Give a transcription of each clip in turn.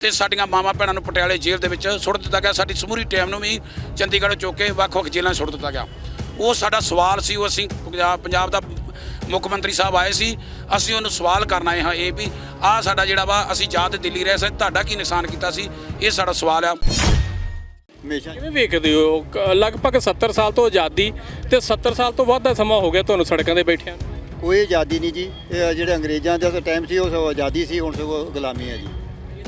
ਤੇ ਸਾਡੀਆਂ ਮਾਵਾਂ ਭੈਣਾਂ ਨੂੰ ਪਟਿਆਲੇ ਜੇਲ੍ਹ ਦੇ ਵਿੱਚ ਸੁੱਟ ਦਿੱਤਾ ਗਿਆ। ਸਾਡੀ ਸਮੂਰੀ ਟੀਮ ਨੂੰ ਵੀ ਚੰਡੀਗੜ੍ਹ ਚੁੱਕ ਕੇ ਵੱਖ-ਵੱਖ ਜੇਲ੍ਹਾਂ ਸੁੱਟ ਦਿੱਤਾ ਗਿਆ। ਉਹ ਸਾਡਾ ਸਵਾਲ ਸੀ ਉਹ ਅਸੀਂ ਪੰਜਾਬ ਪੰਜਾਬ ਦਾ ਮੁੱਖ ਮੰਤਰੀ ਸਾਹਿਬ ਆਏ ਸੀ ਅਸੀਂ ਉਹਨੂੰ ਸਵਾਲ ਕਰਨ ਆਏ ਹਾਂ ਇਹ ਵੀ ਆਹ ਸਾਡਾ ਜਿਹੜਾ ਵਾ ਅਸੀਂ ਜਾਂ ਤੇ ਦਿੱਲੀ ਰਹਿ ਸਕਦੇ ਤੁਹਾਡਾ ਕੀ ਨੁਕਸਾਨ ਕੀਤਾ ਸੀ? ਇਹ ਸਾਡਾ ਸਵਾਲ ਆ। ਹਮੇਸ਼ਾ। ਕਿਵੇਂ ਵੇਖਦੇ ਹੋ? ਕ- ਲਗਭਗ 70 ਸਾਲ ਤੋਂ ਆਜ਼ਾਦੀ ਤੇ 70 ਸਾਲ ਤੋਂ ਵੱਧ ਦਾ ਸਮਾਂ ਹੋ ਗਿਆ ਤੁਹਾਨੂੰ ਸੜਕਾਂ ਤੇ ਬੈਠਿਆਂ ਨੂੰ। ਕੋਈ ਆਜ਼ਾਦੀ ਨਹੀਂ ਜੀ। ਇਹ ਜਿਹੜੇ ਅੰਗਰੇਜ਼ਾਂ ਦਾ ਟਾਈਮ ਸੀ ਉਹ ਸਗੋਂ ਆਜ਼ਾਦੀ ਸੀ ਹੁਣ ਸਗੋਂ ਗੁਲਾਮੀ ਹੈ ਜੀ।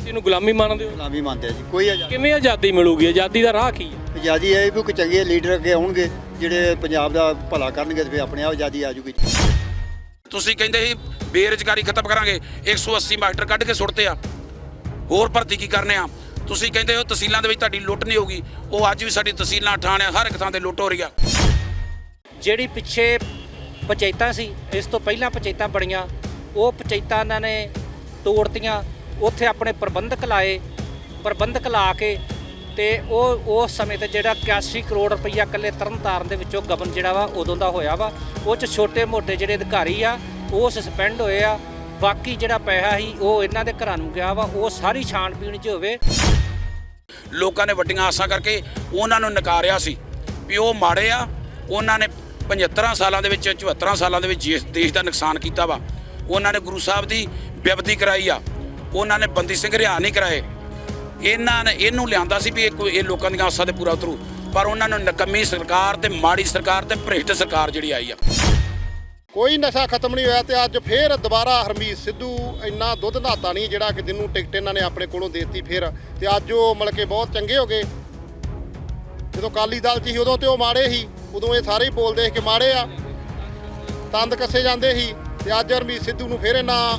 ਚੀਜ਼ ਨੂੰ ਗੁਲਾਮੀ ਮੰਨਦੇ ਹੋ? ਗੁਲਾਮੀ ਮੰਨਦੇ ਆ ਜੀ ਕੋਈ ਆਜ਼ਾਦੀ ਕਿਵੇਂ ਆਜ਼ਾਦੀ ਮਿਲੂਗੀ? ਆਜ਼ਾਦੀ ਦਾ ਰਾਹ ਕੀ ਹੈ? ਆਜ਼ਾਦੀ ਹੈ ਵੀ ਕੋਈ ਚੰਗੇ ਲੀਡਰ ਅੱਗੇ ਆਉਣਗੇ ਜਿਹੜੇ ਪੰਜਾਬ ਦਾ ਭਲਾ ਕਰਨਗੇ ਤੇ ਫਿਰ ਆਪਣੇ ਆਪ ਆਜ਼ਾਦੀ ਆ ਜੂਗੀ ਤੁਸੀਂ ਕਹਿੰਦੇ ਸੀ ਬੇਰੁਜ਼ਗਾਰੀ ਖਤਮ ਕਰਾਂਗੇ 180 ਮਾਸਟਰ ਕੱਢ ਕੇ ਸੁੱਟਤੇ ਆ। ਹੋਰ ਭਰਤੀ ਕੀ ਕਰਨੇ ਆ? ਤੁਸੀਂ ਕਹਿੰਦੇ ਹੋ ਤਹਿਸੀਲਾਂ ਦੇ ਵਿੱਚ ਤੁਹਾਡੀ ਲੁੱਟ ਨਹੀਂ ਹੋਊਗੀ ਉਹ ਅੱਜ ਵੀ ਸਾਡੀ ਤਹਿਸੀਲਾਂ ਠਾਣਿਆਂ ਹਰ ਇੱਕ ਥਾਂ ਤੇ ਲੁੱਟ ਹੋ ਰਹੀ ਆ। ਜਿਹੜੀ ਪਿੱਛੇ ਪੰਚਾਇਤਾਂ ਸੀ ਇਸ ਤੋਂ ਪਹਿਲਾਂ ਪੰਚਾਇਤਾਂ ਬਣੀਆਂ ਉਹ ਪੰਚਾਇਤਾਂ ਇਹਨਾਂ ਨੇ ਤੋੜਤੀਆਂ। ਉੱਥੇ ਆਪਣੇ ਪ੍ਰਬੰਧਕ ਲਾਏ, ਪ੍ਰਬੰਧਕ ਲਾ ਕੇ ਤੇ ਉਹ ਉਸ ਸਮੇਂ ਤੇ ਜਿਹੜਾ 81 ਕਰੋੜ ਰੁਪਈਆ ਇਕੱਲੇ ਤਰਨਤਾਰਨ ਦੇ ਵਿੱਚੋਂ ਗਬਨ ਜਿਹੜਾ ਵਾ ਉਦੋਂ ਦਾ ਹੋਇਆ ਵਾ, ਉਹ ਚ ਛੋਟੇ ਮੋਟੇ ਜਿਹੜੇ ਅਧਿਕਾਰੀ ਆ, ਉਹ ਸਸਪੈਂਡ ਹੋਏ ਆ, ਬਾਕੀ ਜਿਹੜਾ ਪੈਸਾ ਸੀ ਉਹ ਇਹਨਾਂ ਦੇ ਘਰਾਂ ਨੂੰ ਗਿਆ ਵਾ, ਉਹ ਸਾਰੀ ਛਾਣਬੀਣ 'ਚ ਹੋਵੇ। ਲੋਕਾਂ ਨੇ ਵੱਡੀਆਂ ਆਸਾਂ ਕਰਕੇ ਉਹਨਾਂ ਨੂੰ ਨਕਾਰਿਆ ਸੀ ਵੀ ਉਹ ਮਾੜੇ ਆ, ਉਹਨਾਂ ਨੇ 75 ਸਾਲਾਂ ਦੇ ਵਿੱਚ 74 ਸਾਲਾਂ ਦੇ ਵਿੱਚ ਜਿਸ ਦੇਸ਼ ਦਾ ਨੁਕਸਾਨ ਕੀਤਾ ਵਾ। ਉਹਨਾਂ ਨੇ ਗੁਰੂ ਸਾਹਿਬ ਦੀ ਬਿਪਤੀ ਕਰਾਈ ਆ ਉਹਨਾਂ ਨੇ ਬੰਦੀ ਸਿੰਘ ਰਿਹਾ ਨਹੀਂ ਕਰਾਏ। ਇਹਨਾਂ ਨੇ ਇਹਨੂੰ ਲਿਆਂਦਾ ਸੀ ਵੀ ਇਹ ਕੋਈ ਇਹ ਲੋਕਾਂ ਦੀਆਂ ਆਸਾਂ ਤੇ ਪੂਰਾ ਉਤਰੂ। ਪਰ ਉਹਨਾਂ ਨੂੰ ਨਕਮੀ ਸਰਕਾਰ ਤੇ ਮਾੜੀ ਸਰਕਾਰ ਤੇ ਭ੍ਰਿਸ਼ਟ ਸਰਕਾਰ ਜਿਹੜੀ ਆਈ ਆ। ਕੋਈ ਨਸ਼ਾ ਖਤਮ ਨਹੀਂ ਹੋਇਆ ਤੇ ਅੱਜ ਫੇਰ ਦੁਬਾਰਾ ਹਰਮੀਤ ਸਿੱਧੂ ਇੰਨਾ ਦੁੱਧ ਨਹਾਤਾ ਨਹੀਂ ਜਿਹੜਾ ਕਿ ਜਿਹਨੂੰ ਟਿਕਟ ਇਹਨਾਂ ਨੇ ਆਪਣੇ ਕੋਲੋਂ ਦੇਤੀ ਫੇਰ। ਤੇ ਅੱਜ ਉਹ ਮਤਲਬ ਕਿ ਬਹੁਤ ਚੰਗੇ ਹੋ ਗਏ। ਜਦੋਂ ਕਾਲੀ ਦਲ 'ਚ ਸੀ ਉਦੋਂ ਤੇ ਉਹ ਮਾੜੇ ਸੀ। ਉਦੋਂ ਇਹ ਸਾਰੇ ਹੀ ਬੋਲਦੇ ਸੀ ਕਿ ਮਾੜੇ ਆ। ਤੰਦ ਕੱਸੇ ਜਾਂਦੇ ਸੀ। ਤੇ ਅੱਜ ਹਰਮੀਤ ਸਿੱਧੂ ਨੂੰ ਫੇਰ ਇਹਨਾਂ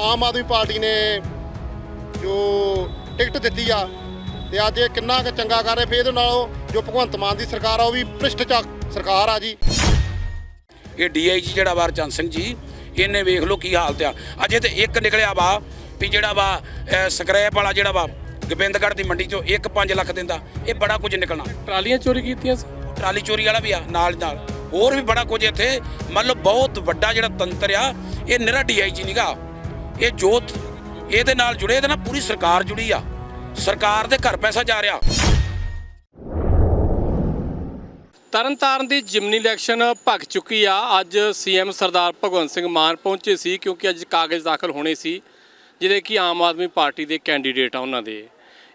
ਆਮ ਆਦਮੀ ਪਾਰਟੀ ਨੇ ਜੋ ਟਿਕਟ ਦਿੱਤੀ ਆ ਤੇ ਅੱਜ ਇਹ ਕਿੰਨਾ ਕੁ ਚੰਗਾ ਕਰ ਰਹੇ ਫੇਰ ਇਹਦੇ ਨਾਲੋਂ ਜੋ ਭਗਵੰਤ ਮਾਨ ਦੀ ਸਰਕਾਰ ਆ ਉਹ ਵੀ ਭ੍ਰਿਸ਼ਟਾਚਾਰ ਸਰਕਾਰ ਆ ਜੀ। ਇਹ ਡੀਆਈਜੀ ਜਿਹੜਾ ਵਾ ਚੰਦ ਸਿੰਘ ਜੀ ਇਹਨੇ ਵੇਖ ਲਓ ਕੀ ਹਾਲਤ ਆ। ਅਜੇ ਤੇ ਇੱਕ ਨਿਕਲਿਆ ਵਾ ਵੀ ਜਿਹੜਾ ਵਾ ਸਕ੍ਰੈਪ ਵਾਲਾ ਜਿਹੜਾ ਵਾ ਗੋਬਿੰਦਗੜ੍ਹ ਦੀ ਮੰਡੀ ਚੋਂ 1.5 ਲੱਖ ਦਿੰਦਾ। ਇਹ ਬੜਾ ਕੁਝ ਨਿਕਲਣਾ। ਟਰਾਲੀਆਂ ਚੋਰੀ ਕੀਤੀਆਂ ਸੀ? ਟਰਾਲੀ ਚੋਰੀ ਵਾਲਾ ਵੀ ਆ ਨਾਲ ਨਾਲ। ਹੋਰ ਵੀ ਬੜਾ ਕੁਝ ਇੱਥੇ ਮੰਨ ਲਓ ਬਹੁਤ ਵੱਡਾ ਜਿਹੜਾ ਤੰਤਰ ਆ ਇਹ ਨਿਹਰਾ ਡੀਆਈਜੀ ਨਹੀਂਗਾ ਇਹ ਜੋਤ, ਇਹਦੇ ਨਾਲ ਜੁੜੇ, ਇਹਦੇ ਨਾਲ ਪੂਰੀ ਸਰਕਾਰ ਜੁੜੀ ਆ। ਸਰਕਾਰ ਦੇ ਘਰ ਪੈਸਾ ਜਾ ਰਿਹਾ। ਤਰਨਤਾਰਨ ਦੀ ਜਿਮਨੀ ਇਲੈਕਸ਼ਨ ਭਗ ਚੁੱਕੀ ਆ। ਅੱਜ ਸੀਐਮ ਸਰਦਾਰ ਭਗਵੰਤ ਸਿੰਘ ਮਾਨ ਪਹੁੰਚੇ ਸੀ, ਕਿਉਂਕਿ ਅੱਜ ਕਾਗਜ਼ ਦਾਖਲ ਹੋਣੇ ਸੀ ਜਿਹਦੇ ਕਿ ਆਮ ਆਦਮੀ ਪਾਰਟੀ ਦੇ ਕੈਂਡੀਡੇਟ ਆ ਉਹਨਾਂ ਦੇ।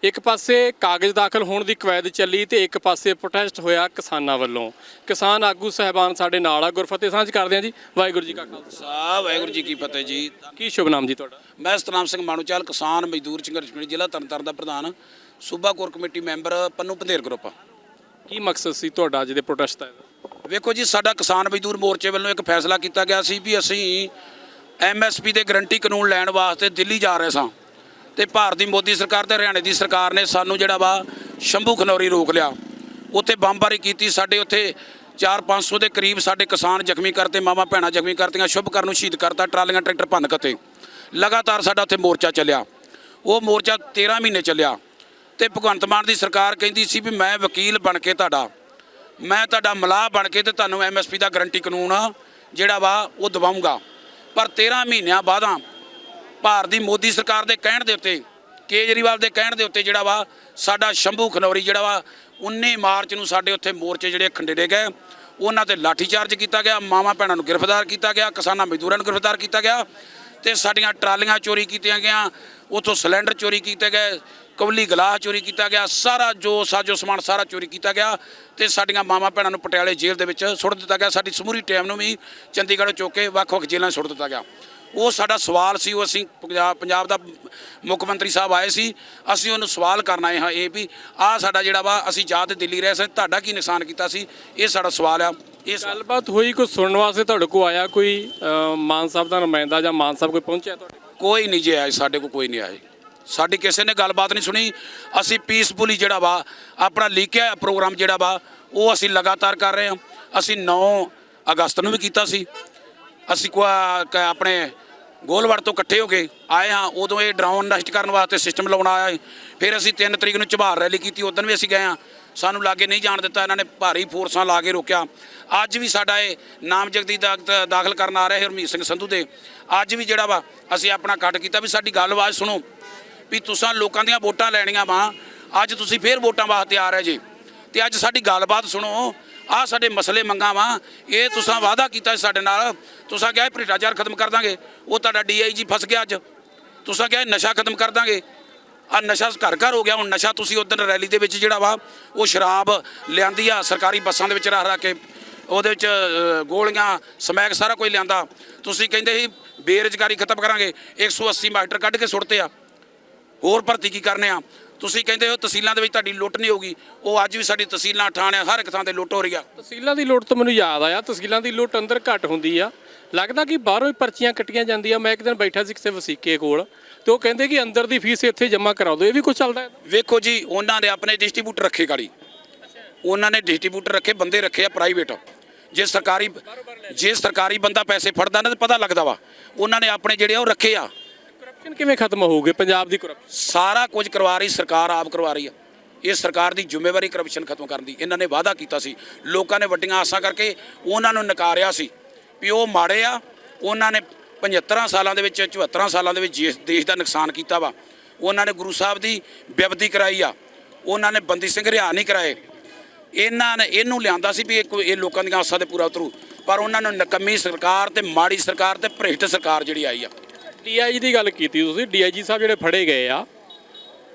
ਇੱਕ ਪਾਸੇ ਕਾਗਜ਼ ਦਾਖਲ ਹੋਣ ਦੀ ਕਵਾਇਦ ਚੱਲੀ ਤੇ ਇੱਕ ਪਾਸੇ ਪ੍ਰੋਟੈਸਟ ਹੋਇਆ ਕਿਸਾਨਾਂ ਵੱਲੋਂ। ਕਿਸਾਨ ਆਗੂ ਸਹਿਬਾਨ ਸਾਡੇ ਨਾਲ ਆ ਗੁਰਫਤਿਹ ਸਾਂਝ ਕਰਦੇ ਆ ਜੀ। ਵਾਹਿਗੁਰੂ ਜੀ ਕਾ ਖਾਲਸਾ। ਵਾਹਿਗੁਰੂ ਜੀ ਕੀ ਫਤਿਹ ਜੀ। ਕੀ ਸ਼ੁਭ ਨਾਮ ਜੀ ਤੁਹਾਡਾ? ਮੈਂ ਸਤਨਾਮ ਸਿੰਘ ਮਾਨੂਚਾਲ ਕਿਸਾਨ ਮਜ਼ਦੂਰ ਸੰਘਰਸ਼ ਕਮੇਟੀ ਜ਼ਿਲ੍ਹਾ ਤਰਨਤਾਰਨ ਦਾ ਪ੍ਰਧਾਨ ਸੂਬਾ core committee member Pannu Pandher group. ਕੀ ਮਕਸਦ ਸੀ ਤੁਹਾਡਾ ਅੱਜ ਦੇ ਪ੍ਰੋਟੈਸਟ ਦਾ? ਵੇਖੋ ਜੀ ਸਾਡਾ ਕਿਸਾਨ ਮਜ਼ਦੂਰ ਮੋਰਚੇ ਵੱਲੋਂ ਇੱਕ ਫੈਸਲਾ ਕੀਤਾ ਗਿਆ ਸੀ ਵੀ ਅਸੀਂ ਐਮਐਸਪੀ ਦੇ ਗਰੰਟੀ ਕਾਨੂੰਨ ਲੈਣ ਵਾਸਤੇ ਦਿੱਲੀ ਜਾ ਰਹੇ ਸਾਂ। ਤੇ ਦੀ ਮੋਦੀ ਸਰਕਾਰ ਤੇ ਹਰਿਆਣੇ ਦੀ ਸਰਕਾਰ ਨੇ ਸਾਨੂੰ ਜਿਹੜਾ ਵਾ ਸ਼ੰਭੂ ਖਨੌਰੀ ਰੋਕ ਲਿਆ। ਉੱਥੇ ਬੰਬਾਰੀ ਕੀਤੀ, ਸਾਡੇ ਉੱਥੇ 4-500 ਦੇ ਕਰੀਬ ਸਾਡੇ ਕਿਸਾਨ ਜ਼ਖਮੀ ਕਰਤੇ, ਮਾਵਾਂ ਭੈਣਾਂ ਜ਼ਖਮੀ ਕਰਤੀਆਂ ਸ਼ੁਭਕਰ ਨੂੰ ਸ਼ਹੀਦ ਕਰਤਾ, ਟਰਾਲੀਆਂ ਟਰੈਕਟਰ ਭੰਨ ਕਤੇ ਲਗਾਤਾਰ ਸਾਡਾ ਉੱਥੇ ਮੋਰਚਾ ਚੱਲਿਆ। ਉਹ ਮੋਰਚਾ 13 ਮਹੀਨੇ ਚੱਲਿਆ। ਤੇ ਭਗਵੰਤ ਮਾਨ ਦੀ ਸਰਕਾਰ ਕਹਿੰਦੀ ਸੀ ਵੀ ਮੈਂ ਵਕੀਲ ਬਣ ਕੇ ਤੁਹਾਡਾ, ਮੈਂ ਤੁਹਾਡਾ ਮਲਾਹ ਬਣ ਕੇ ਤੇ ਤੁਹਾਨੂੰ ਐਮਐਸਪੀ ਦਾ ਗਰੰਟੀ ਕਾਨੂੰਨ ਜਿਹੜਾ ਵਾ ਉਹ ਦਵਾਉਂਗਾ। ਪਰ 13 ਮਹੀਨਿਆਂ ਬਾਅਦਾਂ ਭਾਰਤ ਦੀ ਮੋਦੀ ਸਰਕਾਰ ਦੇ ਕਹਿਣ ਦੇ ਉੱਤੇ, ਕੇਜਰੀਵਾਲ ਦੇ ਕਹਿਣ ਦੇ ਉੱਤੇ ਜਿਹੜਾ ਵਾ, ਸਾਡਾ ਸ਼ੰਭੂ ਖਨੌਰੀ ਜਿਹੜਾ ਵਾ 19 ਮਾਰਚ ਨੂੰ ਸਾਡੇ ਉੱਥੇ ਮੋਰਚੇ ਜਿਹੜੇ ਖੰਡੇਰੇ ਗਏ। ਉਹਨਾਂ ਤੇ ਲਾਠੀਚਾਰਜ ਕੀਤਾ ਗਿਆ, ਮਾਵਾਂ ਭੈਣਾਂ ਨੂੰ ਗ੍ਰਿਫਤਾਰ ਕੀਤਾ ਗਿਆ, ਕਿਸਾਨਾਂ ਮਜ਼ਦੂਰਾਂ ਨੂੰ ਗ੍ਰਿਫਤਾਰ ਕੀਤਾ ਗਿਆ ਤੇ ਸਾਡੀਆਂ ਟਰਾਲੀਆਂ ਚੋਰੀ ਕੀਤੀਆਂ ਗਈਆਂ, ਉਥੋਂ ਸਿਲੰਡਰ ਚੋਰੀ ਕੀਤੇ ਗਏ, ਕਵਲੀ ਗਲਾਸ ਚੋਰੀ ਕੀਤਾ ਗਿਆ, ਸਾਰਾ ਜੋ ਸਾਜੋ ਸਮਾਨ ਸਾਰਾ ਚੋਰੀ ਕੀਤਾ ਗਿਆ ਤੇ ਸਾਡੀਆਂ ਮਾਵਾਂ ਭੈਣਾਂ ਨੂੰ ਪਟਿਆਲੇ ਜੇਲ੍ਹ ਦੇ ਵਿੱਚ ਸੁੱਟ ਦਿੱਤਾ ਗਿਆ। ਸਾਡੀ ਸਮੂਰੀ ਟੀਮ ਨੂੰ ਵੀ ਚੰਡੀਗੜ੍ਹ ਚੁੱਕ ਕੇ ਵੱਖ-ਵੱਖ ਜੇਲ੍ਹਾਂ ਸੁੱਟ ਦਿੱਤਾ ਗਿਆ। ਉਹ ਸਾਡਾ ਸਵਾਲ ਸੀ ਉਹ ਅਸੀਂ ਪੰਜਾਬ ਪੰਜਾਬ ਦਾ ਮੁੱਖ ਮੰਤਰੀ ਸਾਹਿਬ ਆਏ ਸੀ ਅਸੀਂ ਉਹਨੂੰ ਸਵਾਲ ਕਰਨ ਆਏ ਹਾਂ ਇਹ ਵੀ ਆਹ ਸਾਡਾ ਜਿਹੜਾ ਵਾ ਅਸੀਂ ਜਾਂ ਤੇ ਦਿੱਲੀ ਰਹਿ ਸਕਦੇ ਤੁਹਾਡਾ ਕੀ ਨੁਕਸਾਨ ਕੀਤਾ ਸੀ? ਇਹ ਸਾਡਾ ਸਵਾਲ ਆ ਇਹ ਗੱਲਬਾਤ ਹੋਈ ਕੋਈ ਸੁਣਨ ਵਾਸਤੇ ਤੁਹਾਡੇ ਕੋਲ ਆਇਆ ਕੋਈ ਮਾਨ ਸਾਹਿਬ ਦਾ ਨੁਮਾਇੰਦਾ ਜਾਂ ਮਾਨ ਸਾਹਿਬ ਕੋਈ ਪਹੁੰਚਿਆ ਤੁਹਾਡੇ? ਕੋਈ ਨਹੀਂ ਜੇ ਆਏ ਸਾਡੇ ਕੋਲ ਕੋਈ ਨਹੀਂ ਆਏ ਸਾਡੀ ਕਿਸੇ ਨੇ ਗੱਲਬਾਤ ਨਹੀਂ ਸੁਣੀ ਅਸੀਂ ਪੀਸਫੁਲੀ ਜਿਹੜਾ ਵਾ ਆਪਣਾ ਲਿਖਿਆ ਪ੍ਰੋਗਰਾਮ ਜਿਹੜਾ ਵਾ ਉਹ ਅਸੀਂ ਲਗਾਤਾਰ ਕਰ ਰਹੇ ਹਾਂ। ਅਸੀਂ 9 ਅਗਸਤ ਨੂੰ ਵੀ ਕੀਤਾ ਸੀ। ਅਸੀਂ ਕੋ ਆਪਣੇ ਗੋਲਵੜ ਤੋਂ ਇਕੱਠੇ ਹੋ ਕੇ ਆਏ ਹਾਂ, ਉਦੋਂ ਇਹ ਡਰਾਉਣ ਨਸ਼ਟ ਕਰਨ ਵਾਸਤੇ ਸਿਸਟਮ ਲਾਉਣ ਆਇਆ ਸੀ। ਫਿਰ ਅਸੀਂ 3 ਤਰੀਕ ਨੂੰ ਝਬਾਰ ਰੈਲੀ ਕੀਤੀ, ਉਦੋਂ ਵੀ ਅਸੀਂ ਗਏ ਹਾਂ। ਸਾਨੂੰ ਲਾਗੇ ਨਹੀਂ ਜਾਣ ਦਿੱਤਾ, ਇਹਨਾਂ ਨੇ ਭਾਰੀ ਫੋਰਸਾਂ ਲਾ ਕੇ ਰੋਕਿਆ। ਅੱਜ ਵੀ ਸਾਡਾ ਇਹ ਨਾਮਜ਼ਦਗੀ ਦਾ ਦਾਖਲ ਕਰਨ ਆ ਰਹੇ ਹਰਮੀਤ ਸਿੰਘ ਸੰਧੂ ਦੇ। ਅੱਜ ਵੀ ਜਿਹੜਾ ਵਾ, ਅਸੀਂ ਆਪਣਾ ਕੱਟ ਕੀਤਾ ਵੀ ਸਾਡੀ ਗੱਲਬਾਤ ਸੁਣੋ ਵੀ ਤੁਸੀਂ ਲੋਕਾਂ ਦੀਆਂ ਵੋਟਾਂ ਲੈਣੀਆਂ ਵਾ, ਅੱਜ ਤੁਸੀਂ ਫੇਰ ਵੋਟਾਂ ਵਾਸਤੇ ਆ ਰਹੇ ਜੀ। ਤੇ ਅੱਜ ਸਾਡੀ ਗੱਲਬਾਤ ਸੁਣੋ ਆ ਸਾਡੇ ਮਸਲੇ ਮੰਗਾ ਵਾ। ਇਹ ਤੁਸੀਂ ਵਾਅਦਾ ਕੀਤਾ ਸੀ ਸਾਡੇ ਨਾਲ। ਤੁਸੀਂ ਕਿਹਾ ਭ੍ਰਿਸ਼ਟਾਚਾਰ ਖਤਮ ਕਰ ਦਾਂਗੇ। ਉਹ ਤੁਹਾਡਾ ਡੀਆਈਜੀ ਫਸ ਗਿਆ ਅੱਜ। ਤੁਸੀਂ ਕਿਹਾ ਨਸ਼ਾ ਖਤਮ ਕਰ ਦਾਂਗੇ। ਆ ਨਸ਼ਾ ਘਰ ਘਰ ਹੋ ਗਿਆ। ਹੁਣ ਨਸ਼ਾ ਤੁਸੀਂ ਉਦੋਂ ਰੈਲੀ ਦੇ ਵਿੱਚ ਜਿਹੜਾ ਵਾ ਉਹ ਸ਼ਰਾਬ ਲਿਆਂਦੀ ਆ ਸਰਕਾਰੀ ਬੱਸਾਂ ਦੇ ਵਿੱਚ ਰੱਖ ਰੱਖ ਕੇ। ਉਹਦੇ ਵਿੱਚ ਗੋਲੀਆਂ ਸਮੈਕ ਸਾਰਾ ਕੁਝ ਲਿਆਂਦਾ। ਤੁਸੀਂ ਕਹਿੰਦੇ ਸੀ ਬੇਰੁਜ਼ਗਾਰੀ ਖਤਮ ਕਰਾਂਗੇ। 180 ਮਾਸਟਰ ਕੱਢ ਕੇ ਸੁੱਟਤੇ ਆ। ਹੋਰ ਭਰਤੀ ਕੀ ਕਰਨੇ ਆ? ਤੁਸੀਂ ਕਹਿੰਦੇ ਹੋ ਤਹਿਸੀਲਾਂ ਦੇ ਵਿੱਚ ਤੁਹਾਡੀ ਲੁੱਟ ਨਹੀਂ ਹੋਊਗੀ ਉਹ ਅੱਜ ਵੀ ਸਾਡੀ ਤਹਿਸੀਲਾਂ ਠਾਣਿਆ ਹਰ ਇੱਕ ਥਾਂ ਤੇ ਲੁੱਟ ਹੋ ਰਹੀ ਆ। ਤਹਿਸੀਲਾਂ ਦੀ ਲੁੱਟ ਤੋਂ ਮੈਨੂੰ ਯਾਦ ਆਇਆ ਤਹਿਸੀਲਾਂ ਦੀ ਲੁੱਟ ਅੰਦਰ ਘੱਟ ਹੁੰਦੀ ਆ। ਲੱਗਦਾ ਕਿ ਬਾਹਰੋਂ ਹੀ ਪਰਚੀਆਂ ਕੱਟੀਆਂ ਜਾਂਦੀਆਂ ਮੈਂ ਇੱਕ ਦਿਨ ਬੈਠਾ ਸੀ ਕਿਸੇ ਵਸੀਕੇ ਕੋਲ ਤੇ ਉਹ ਕਹਿੰਦੇ ਕਿ ਅੰਦਰ ਦੀ ਫੀਸ ਇੱਥੇ ਜਮ੍ਹਾਂ ਕਰਾ ਦਿਓ ਇਹ ਵੀ ਕੁਝ ਚੱਲਦਾ ਹੈ? ਵੇਖੋ ਜੀ ਉਹਨਾਂ ਨੇ ਆਪਣੇ ਡਿਸਟ੍ਰੀਬਿਊਟਰ ਰੱਖੇ ਗਾੜੀ। ਉਹਨਾਂ ਨੇ ਡਿਸਟ੍ਰੀਬਿਊਟਰ ਰੱਖੇ ਬੰਦੇ ਰੱਖੇ ਆ ਪ੍ਰਾਈਵੇਟ ਜੇ ਸਰਕਾਰੀ ਜੇ ਸਰਕਾਰੀ ਬੰਦਾ ਪੈਸੇ ਫੜਦਾ ਨਾ ਤਾਂ ਪਤਾ ਲੱਗਦਾ ਵਾ। ਉਹਨਾਂ ਨੇ ਆਪਣੇ ਜਿਹੜੇ ਆ ਉਹ ਰੱਖੇ ਆ। ਕਰਪਸ਼ਨ ਕਿਵੇਂ ਖਤਮ ਹੋਊਗੀ? ਪੰਜਾਬ ਦੀ ਕਰਪਸ਼ਨ ਸਾਰਾ ਕੁਝ ਕਰਵਾ ਰਹੀ, ਸਰਕਾਰ ਆਪ ਕਰਵਾ ਰਹੀ ਆ। ਇਹ ਸਰਕਾਰ ਦੀ ਜ਼ਿੰਮੇਵਾਰੀ ਕਰਪਸ਼ਨ ਖਤਮ ਕਰਨ ਦੀ। ਇਹਨਾਂ ਨੇ ਵਾਅਦਾ ਕੀਤਾ ਸੀ। ਲੋਕਾਂ ਨੇ ਵੱਡੀਆਂ ਆਸਾਂ ਕਰਕੇ ਉਹਨਾਂ ਨੂੰ ਨਕਾਰਿਆ ਸੀ ਵੀ ਉਹ ਮਾੜੇ ਆ। ਉਹਨਾਂ ਨੇ 75 ਸਾਲਾਂ ਦੇ ਵਿੱਚ 74 ਸਾਲਾਂ ਦੇ ਵਿੱਚ ਜਿਸ ਦੇਸ਼ ਦਾ ਨੁਕਸਾਨ ਕੀਤਾ ਵਾ। ਉਹਨਾਂ ਨੇ ਗੁਰੂ ਸਾਹਿਬ ਦੀ ਬਿਆਬਦੀ ਕਰਾਈ ਆ। ਉਹਨਾਂ ਨੇ ਬੰਦੀ ਸਿੰਘ ਰਿਹਾ ਨਹੀਂ ਕਰਾਏ। ਇਹਨਾਂ ਨੇ, ਇਹਨੂੰ ਲਿਆਂਦਾ ਸੀ ਵੀ ਇਹ ਇਹ ਲੋਕਾਂ ਦੀਆਂ ਆਸਾਂ ਤੇ ਪੂਰਾ ਉਤਰੂ। ਪਰ ਉਹਨਾਂ ਨੂੰ ਨਕਮੀ ਸਰਕਾਰ ਤੇ ਮਾੜੀ ਸਰਕਾਰ ਤੇ ਭ੍ਰਿਸ਼ਟ ਸਰਕਾਰ ਜਿਹੜੀ ਆਈ ਆ। ਡੀਆਈਜੀ ਦੀ ਗੱਲ ਕੀਤੀ ਤੁਸੀਂ, ਡੀਆਈਜੀ ਸਾਹਿਬ ਜਿਹੜੇ ਫੜੇ ਗਏ ਆ,